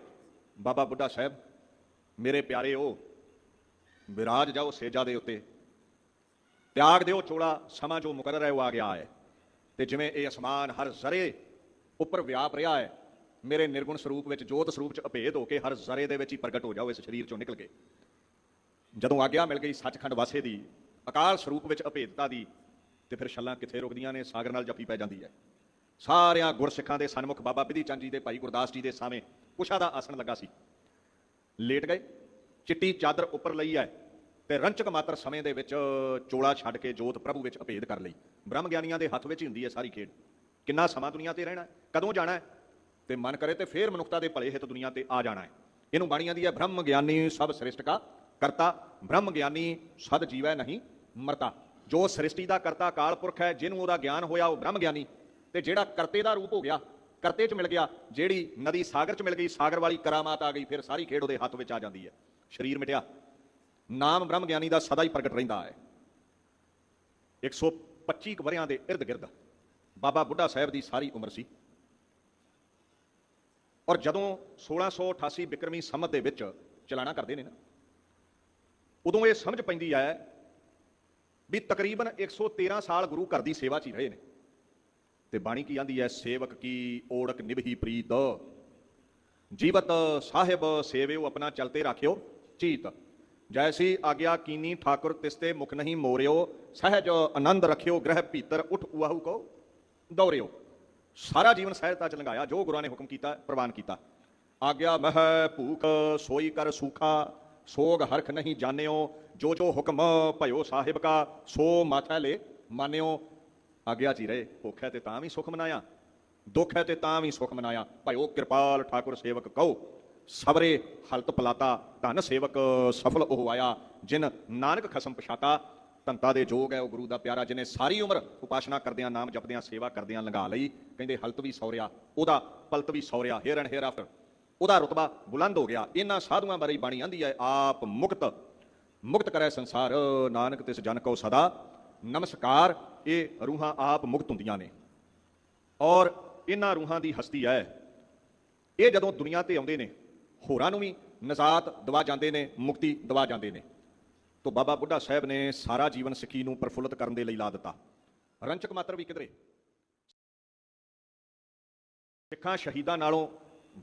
ਬਾਬਾ ਬੁੱਢਾ ਸਾਹਿਬ, ਮੇਰੇ ਪਿਆਰੇ ਹੋ ਵਿਰਾਜ ਜਾਓ ਸੇਜਾ ਦੇ ਉੱਤੇ। ਤਿਆਗ ਦਿਓ ਚੋਲਾ, ਸਮਾਂ ਜੋ ਮੁਕਰਰ ਹੈ ਉਹ ਆ ਗਿਆ ਹੈ। ਤੇ ਜਿਵੇਂ ਇਹ ਅਸਮਾਨ ਹਰ ਜ਼ਰੇ ਉੱਪਰ ਵਿਆਪ ਰਿਹਾ ਹੈ, ਮੇਰੇ ਨਿਰਗੁਣ ਸਰੂਪ ਵਿੱਚ, ਜੋਤ ਸਰੂਪ ਚ ਅਭੇਦ ਹੋ ਕੇ ਹਰ ਜ਼ਰੇ ਦੇ ਵਿੱਚ ਹੀ ਪ੍ਰਗਟ ਹੋ ਜਾਓ, ਇਸ ਸਰੀਰ ਚੋਂ ਨਿਕਲ ਕੇ। ਜਦੋਂ ਆਗਿਆ ਮਿਲ ਗਈ ਸੱਚਖੰਡ ਵਾਸੇ ਦੀ, ਅਕਾਲ ਸਰੂਪ ਵਿੱਚ ਅਭੇਦਤਾ ਦੀ, ਤੇ ਫਿਰ ਛੱਲਾਂ ਕਿੱਥੇ ਰੁਕਦੀਆਂ ਨੇ, ਸਾਗਰ ਨਾਲ ਜੱਫੀ ਪੈ ਜਾਂਦੀ ਹੈ। ਸਾਰਿਆਂ ਗੁਰਸਿੱਖਾਂ ਦੇ ਸਨਮੁਖ ਬਾਬਾ ਬਿਧੀ ਚੰਦ ਜੀ ਦੇ ਭਾਈ ਗੁਰਦਾਸ ਜੀ ਦੇ ਸਾਹਮਣੇ, ਕੁਸ਼ਾ ਦਾ ਆਸਣ ਲੱਗਾ ਸੀ। ਲੇਟ ਗਏ। ਚਿੱਟੀ ਚਾਦਰ ਉੱਪਰ ਲਈ ਹੈ ਤੇ ਰੰਚਕ ਮਾਤਰ ਸਮੇਂ ਦੇ ਵਿੱਚ ਚੋਲਾ ਛੱਡ ਕੇ ਜੋਤ ਪ੍ਰਭੂ ਵਿੱਚ ਅਭੇਦ ਕਰ ਲਈ। ਬ੍ਰਹਮ ਗਿਆਨੀਆਂ ਦੇ ਹੱਥ ਵਿੱਚ ਹੀ ਹੁੰਦੀ ਹੈ ਸਾਰੀ ਖੇਡ। ਕਿੰਨਾ ਸਮਾਂ ਦੁਨੀਆ ਤੇ ਰਹਿਣਾ ਕਦੋਂ ਜਾਣਾ ਹੈ? ਤੇ ਮਨ ਕਰੇ ਤੇ ਫੇਰ ਮਨੁੱਖਤਾ ਦੇ ਭਲੇ ਹਿੱਤ ਦੁਨੀਆ ਤੇ ਆ ਜਾਣਾ ਹੈ। ਇਹਨੂੰ ਬਾਣੀਆਂ ਦੀ ਹੈ ਬ੍ਰਹਮ ਗਿਆਨੀ ਸਭ ਸ੍ਰਿਸ਼ਟ ਕਾ ਕਰਤਾ, ਬ੍ਰਹਮ ਗਿਆਨੀ ਸਦ ਜੀਵੈ ਨਹੀਂ ਮਰਤਾ। ਜੋ ਸ੍ਰਿਸ਼ਟੀ ਦਾ ਕਰਤਾ ਕਾਲ ਪੁਰਖ ਹੈ, ਜਿਹਨੂੰ ਉਹਦਾ ਗਿਆਨ ਹੋਇਆ ਉਹ ਬ੍ਰਹਮ ਗਿਆਨੀ। ਤੇ ਜਿਹੜਾ ਕਰਤੇ ਦਾ ਰੂਪ ਹੋ ਗਿਆ, ਕਰਤੇ 'ਚ ਮਿਲ ਗਿਆ, ਜਿਹੜੀ ਨਦੀ ਸਾਗਰ 'ਚ ਮਿਲ ਗਈ, ਸਾਗਰ ਵਾਲੀ ਕਰਾਮਾਤ ਆ ਗਈ, ਫਿਰ ਸਾਰੀ ਖੇਡ ਉਹਦੇ ਹੱਥ ਵਿੱਚ ਆ ਜਾਂਦੀ ਹੈ। ਸਰੀਰ ਮਿਟਿਆ। ਨਾਮ ਬ੍ਰਹਮ ਗਿਆਨੀ ਦਾ ਸਦਾ ਹੀ ਪ੍ਰਗਟ ਰਹਿੰਦਾ ਹੈ। 125 ਕੁ ਵਰਿਆਂ ਦੇ ਇਰਦ ਗਿਰਦ ਬਾਬਾ ਬੁੱਢਾ ਸਾਹਿਬ ਦੀ ਸਾਰੀ ਉਮਰ ਸੀ। ਔਰ ਜਦੋਂ 1688 ਬਿਕਰਮੀ ਸੰਮਤ ਦੇ ਵਿੱਚ ਚਲਾਣਾ ਕਰਦੇ ਨੇ ਨਾ, ਉਦੋਂ ਇਹ ਸਮਝ ਪੈਂਦੀ ਹੈ ਵੀ ਤਕਰੀਬਨ 113 ਸਾਲ ਗੁਰੂ ਘਰ ਦੀ ਸੇਵਾ 'ਚ ਹੀ ਰਹੇ ਨੇ। ਤੇ ਬਾਣੀ ਕੀ ਆਂਦੀ ਹੈ? ਸੇਵਕ ਕੀ ਓੜਕ ਨਿਭੀ ਪ੍ਰੀਤ। ਜੀਵਤ ਸਾਹਿਬ ਸੇਵਿਓ ਆਪਣਾ ਚਲਤੇ ਰੱਖਿਓ। ਚੀਤ ਜੈਸੀ ਆਗਿਆ ਕੀਨੀ ਠਾਕੁਰ ਤਿਸਤੇ ਮੁਖ ਨਹੀਂ ਮੋਰਿਓ, ਸਹਿਜ ਆਨੰਦ ਰਖਿਓ, ਗ੍ਰਹਿ ਭੀਤਰ ਉਠ ਉਆਹੂ ਕੋ। ਦੌੜਿਓ ਸਾਰਾ ਜੀਵਨ ਸਹਿਜਤਾ ਚ ਲੰਘਾਇਆ, ਜੋ ਗੁਰਾਂ ਨੇ ਹੁਕਮ ਕੀਤਾ, ਪ੍ਰਵਾਨ ਕੀਤਾ। ਆਗਿਆ ਮਹਿ ਭੂਖ, ਸੋਈ ਕਰ ਸੂਖਾ, ਸੋਗ ਹਰਖ ਨਹੀਂ ਜਾਣਿਓ, ਜੋ ਜੋ ਹੁਕਮ ਭਇਓ ਸਾਹਿਬ ਕਾ, ਸੋ ਮਾਥੈ ਲੈ ਮਾਨਿਓ। ਆਗਿਆ ਚ ਹੀ ਰਹੇ, ਭੁੱਖ ਹੈ ਤੇ ਤਾਂ ਵੀ ਸੁਖ ਮਨਾਇਆ, ਦੁੱਖ ਹੈ ਤੇ ਤਾਂ ਵੀ ਸੁਖ ਮਨਾਇਆ, ਭਇਓ ਕਿਰਪਾਲ ਠਾਕੁਰ ਸੇਵਕ ਕਹੋ ਸਬਰੇ ਹਲਤ ਪਲਾਤਾ ਧਨ ਸੇਵਕ ਸਫਲ ਉਹ ਆਇਆ, ਜਿਨ ਨਾਨਕ ਖਸਮ ਪਛਾਤਾ। ਧੰਤਾ ਦੇ ਜੋਗ ਹੈ ਉਹ ਗੁਰੂ ਦਾ ਪਿਆਰਾ ਜਿਹਨੇ ਸਾਰੀ ਉਮਰ ਉਪਾਸ਼ਨਾ ਕਰਦਿਆਂ, ਨਾਮ ਜਪਦਿਆਂ, ਸੇਵਾ ਕਰਦਿਆਂ ਲੰਘਾ ਲਈ। ਕਹਿੰਦੇ ਹਲਤ ਵੀ ਸੌਰਿਆ, ਉਹਦਾ ਪਲਤ ਵੀ ਸੌਰਿਆ ਹੇਅਰ ਐਂਡ ਹੇਅਰ ਆਫਟਰ ਉਹਦਾ ਰਤਬਾ ਬੁਲੰਦ ਹੋ ਗਿਆ ਇਹਨਾਂ ਸਾਧੂਆਂ ਬਾਰੇ ਬਾਣੀ ਆਂਦੀ ਹੈ, ਆਪ ਮੁਕਤ। ਮੁਕਤ ਕਰੈ ਸੰਸਾਰ, ਨਾਨਕ ਤਿਸ ਜਨ ਕੋ ਸਦਾ। ਨਮਸਕਾਰ, ਇਹ ਰੂਹਾਂ ਆਪ ਮੁਕਤ ਹੁੰਦੀਆਂ ਨੇ। ਔਰ ਇਹਨਾਂ ਰੂਹਾਂ ਦੀ ਹਸਤੀ ਹੈ, ਇਹ ਜਦੋਂ ਦੁਨੀਆ ਤੇ ਆਉਂਦੇ ਨੇ ਹੋਰਾਂ ਨੂੰ ਵੀ ਨਜ਼ਾਤ ਦਵਾ ਜਾਂਦੇ ਨੇ, ਮੁਕਤੀ ਦਵਾ ਜਾਂਦੇ ਨੇ। ਤੋਂ ਬਾਬਾ ਬੁੱਢਾ ਸਾਹਿਬ ਨੇ ਸਾਰਾ ਜੀਵਨ ਸਿੱਖੀ ਨੂੰ ਪ੍ਰਫੁੱਲਤ ਕਰਨ ਦੇ ਲਈ ਲਾ ਦਿੱਤਾ। ਰੰਚਕ ਮਾਤਰ ਵੀ ਕਿਧਰੇ? ਸਿੱਖਾਂ ਸ਼ਹੀਦਾਂ ਨਾਲੋਂ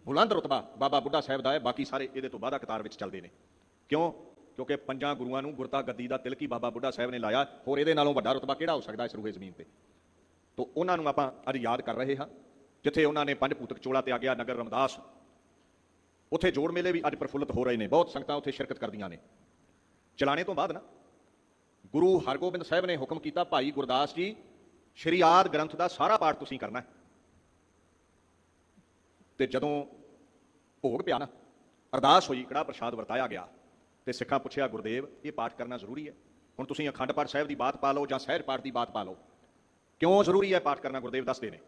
ਬੁਲੰਦ ਰਤਬਾ ਬਾਬਾ ਬੁੱਢਾ ਸਾਹਿਬ ਦਾ ਹੈ, ਬਾਕੀ ਸਾਰੇ ਇਹਦੇ ਤੋਂ ਬਾਅਦ ਕਤਾਰ ਵਿੱਚ ਚੱਲਦੇ ਨੇ। ਕਿਉਂ? ਕਿਉਂਕਿ ਪੰਜਾਂ ਗੁਰੂਆਂ ਨੂੰ ਗੁਰਤਾ ਗੱਦੀ ਦਾ ਤਿਲਕ ਹੀ ਬਾਬਾ ਬੁੱਢਾ ਸਾਹਿਬ ਨੇ ਲਾਇਆ। ਹੋਰ ਇਹਦੇ ਨਾਲੋਂ ਵੱਡਾ ਰਤਬਾ ਕਿਹੜਾ ਹੋ ਸਕਦਾ ਇਸ ਰੂਹੇ ਜ਼ਮੀਨ ਤੇ? ਤੋਂ ਉਹਨਾਂ ਨੂੰ ਆਪਾਂ ਅੱਜ ਯਾਦ ਕਰ ਰਹੇ ਹਾਂ, ਜਿੱਥੇ ਉਹਨਾਂ ਨੇ ਪੰਜ ਭੂਤਕ ਚੋਲਾ ਤੇ ਆ ਗਿਆ, ਨਗਰ ਰਮਦਾਸ। ਉੱਥੇ ਜੋੜ ਮੇਲੇ ਵੀ ਅੱਜ ਪ੍ਰਫੁੱਲਤ ਹੋ ਰਹੇ ਨੇ, ਬਹੁਤ ਸੰਗਤਾਂ ਉੱਥੇ ਸ਼ਿਰਕਤ ਕਰਦੀਆਂ ਨੇ। ਚਲਾਣੇ ਤੋਂ ਬਾਅਦ ਨਾ, ਗੁਰੂ ਹਰਗੋਬਿੰਦ ਸਾਹਿਬ ਨੇ ਹੁਕਮ ਕੀਤਾ, ਭਾਈ ਗੁਰਦਾਸ ਜੀ, ਸ਼੍ਰੀ ਆਦ ਗ੍ਰੰਥ ਦਾ ਸਾਰਾ ਪਾਠ ਤੁਸੀਂ ਕਰਨਾ ਹੈ। ਤੇ ਜਦੋਂ ਭੋਗ ਪਿਆ ਨਾ, ਅਰਦਾਸ ਹੋਈ ਕੜਾ ਪ੍ਰਸ਼ਾਦ ਵਰਤਾਇਆ ਗਿਆ, ਤੇ ਸਿੱਖਾਂ ਪੁੱਛਿਆ, ਗੁਰਦੇਵ, ਇਹ ਪਾਠ ਕਰਨਾ ਜ਼ਰੂਰੀ ਹੈ? ਹੁਣ ਤੁਸੀਂ ਅਖੰਡ ਪਾਠ ਸਾਹਿਬ ਦੀ ਬਾਤ ਪਾ ਲਓ ਜਾਂ ਸਹਿਜ ਪਾਠ ਦੀ ਬਾਤ ਪਾ ਲਓ? ਕਿਉਂ ਜ਼ਰੂਰੀ ਹੈ ਪਾਠ ਕਰਨਾ, ਗੁਰਦੇਵ ਦੱਸਦੇ ਨੇ।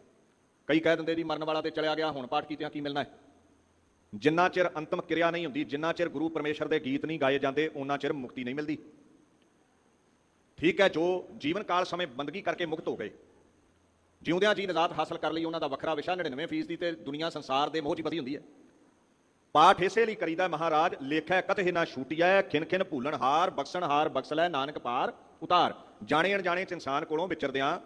ਕਈ ਕਹਿ ਦਿੰਦੇ ਜੀ ਮਰਨ ਵਾਲਾ ਤੇ ਚਲਿਆ ਗਿਆ, ਹੁਣ ਪਾਠ ਕੀਤਿਆਂ ਕੀ ਮਿਲਣਾ ਹੈ? ਜਿੰਨਾ ਚਿਰ ਅੰਤਮ ਕਿਰਿਆ ਨਹੀਂ ਹੁੰਦੀ, ਜਿੰਨਾ ਚਿਰ ਗੁਰੂ ਪਰਮੇਸ਼ਰ ਦੇ ਗੀਤ ਨਹੀਂ ਗਾਏ ਜਾਂਦੇ ਉਹਨਾਂ ਚਿਰ ਮੁਕਤੀ ਨਹੀਂ ਮਿਲਦੀ। ਠੀਕ ਹੈ, ਜੋ ਜੀਵਨ ਕਾਲ ਸਮੇਂ ਬੰਦਗੀ ਕਰਕੇ ਮੁਕਤ ਹੋ ਗਏ। ਜਿਉਂਦਿਆਂ ਜੀ ਨਜ਼ਾਤ ਹਾਸਲ ਕਰ ਲਈ, ਉਹਨਾਂ ਦਾ ਵੱਖਰਾ ਵਿਸ਼ਾ 99% ਫੀਸ ਦੀ ਤੇ ਦੁਨੀਆ ਸੰਸਾਰ ਦੇ ਮੋਹ 'ਚ ਵਧੀ ਹੁੰਦੀ ਹੈ। ਪਾਠ ਇਸੇ ਲਈ ਕਰੀਦਾ, ਮਹਾਰਾਜ, ਲੇਖੈ ਕਤਹਿ ਨਾ ਛੂਟਿਐ ਖਿਨ ਖਿਨ ਭੂਲਣ ਹਾਰ, ਬਖਸ਼ਣ ਹਾਰ, ਬਖਸ਼ ਲੈ, ਨਾਨਕ ਪਾਰ, ਉਤਾਰ। ਜਾਣੇ ਅਣਜਾਣੇ ਚ ਇਨਸਾਨ ਕੋਲੋਂ ਵਿਚਰਦਿਆਂ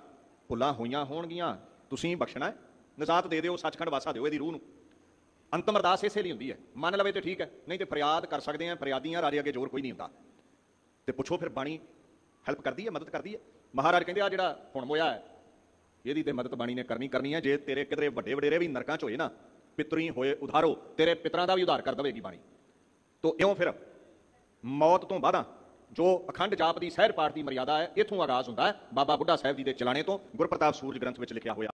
ਭੁੱਲਾਂ ਹੋਈਆਂ ਹੋਣਗੀਆਂ। ਤੁਸੀਂ ਬਖਸ਼ਣਾ ਨਜ਼ਾਤ ਦੇ ਦਿਓ, ਸੱਚਖੰਡ ਵਾਸਾ ਦਿਓ ਇਹਦੀ ਰੂਹ ਨੂੰ। ਅੰਤਮ ਅਰਦਾਸ ਇਸੇ ਲਈ ਹੁੰਦੀ ਹੈ। ਮੰਨ ਲਵੇ ਤੇ ਠੀਕ ਹੈ। ਨਹੀਂ ਤੇ ਫਰਿਆਦ ਕਰ ਸਕਦੇ ਆ ਫਰਿਆਦੀਆਂ ਰਾਜੇ ਅੱਗੇ ਜ਼ੋਰ ਕੋਈ ਨਹੀਂ ਹੁੰਦਾ। ਤੇ ਪੁੱਛੋ ਫਿਰ ਬਾਣੀ ਹੈਲਪ ਕਰਦੀ ਹੈ, ਮਦਦ ਕਰਦੀ ਹੈ। ਮਹਾਰਾਜ ਕਹਿੰਦੇ ਆ ਜਿਹੜਾ ਹੁਣ ਹੋਇਆ ਹੈ, ਇਹਦੀ ਤੇ ਮਦਦ ਬਾਣੀ ਨੇ ਕਰਨੀ ਕਰਨੀ ਹੈ। ਜੇ ਤੇਰੇ ਕਿਧਰੇ ਵੱਡੇ ਵਡੇਰੇ ਵੀ ਨਰਕਾਂ ਚ ਹੋਏ ਨਾ, ਪਿਤਰੀ ਹੋਏ ਉਧਾਰੋ, ਤੇਰੇ ਪਿਤਰਾਂ ਦਾ ਵੀ ਉਧਾਰ ਕਰ ਦੇਵੇਗੀ ਬਾਣੀ। ਤੋਂ ਇਉਂ ਫਿਰ ਮੌਤ ਤੋਂ ਬਾਅਦਾਂ ਜੋ ਅਖੰਡ ਜਾਪ ਦੀ ਸਹਿਰ ਪਾਠ ਦੀ ਮਰਿਆਦਾ ਹੈ, ਇਥੋਂ ਆਗਾਜ਼ ਹੁੰਦਾ ਹੈ। ਬਾਬਾ ਬੁੱਢਾ ਸਾਹਿਬ ਜੀ ਦੇ ਚਲਾਣੇ ਤੋਂ ਗੁਰਪ੍ਰਤਾਪ ਸੂਰਜ ਗ੍ਰੰਥ ਵਿੱਚ ਲਿਖਿਆ ਹੋਇਆ।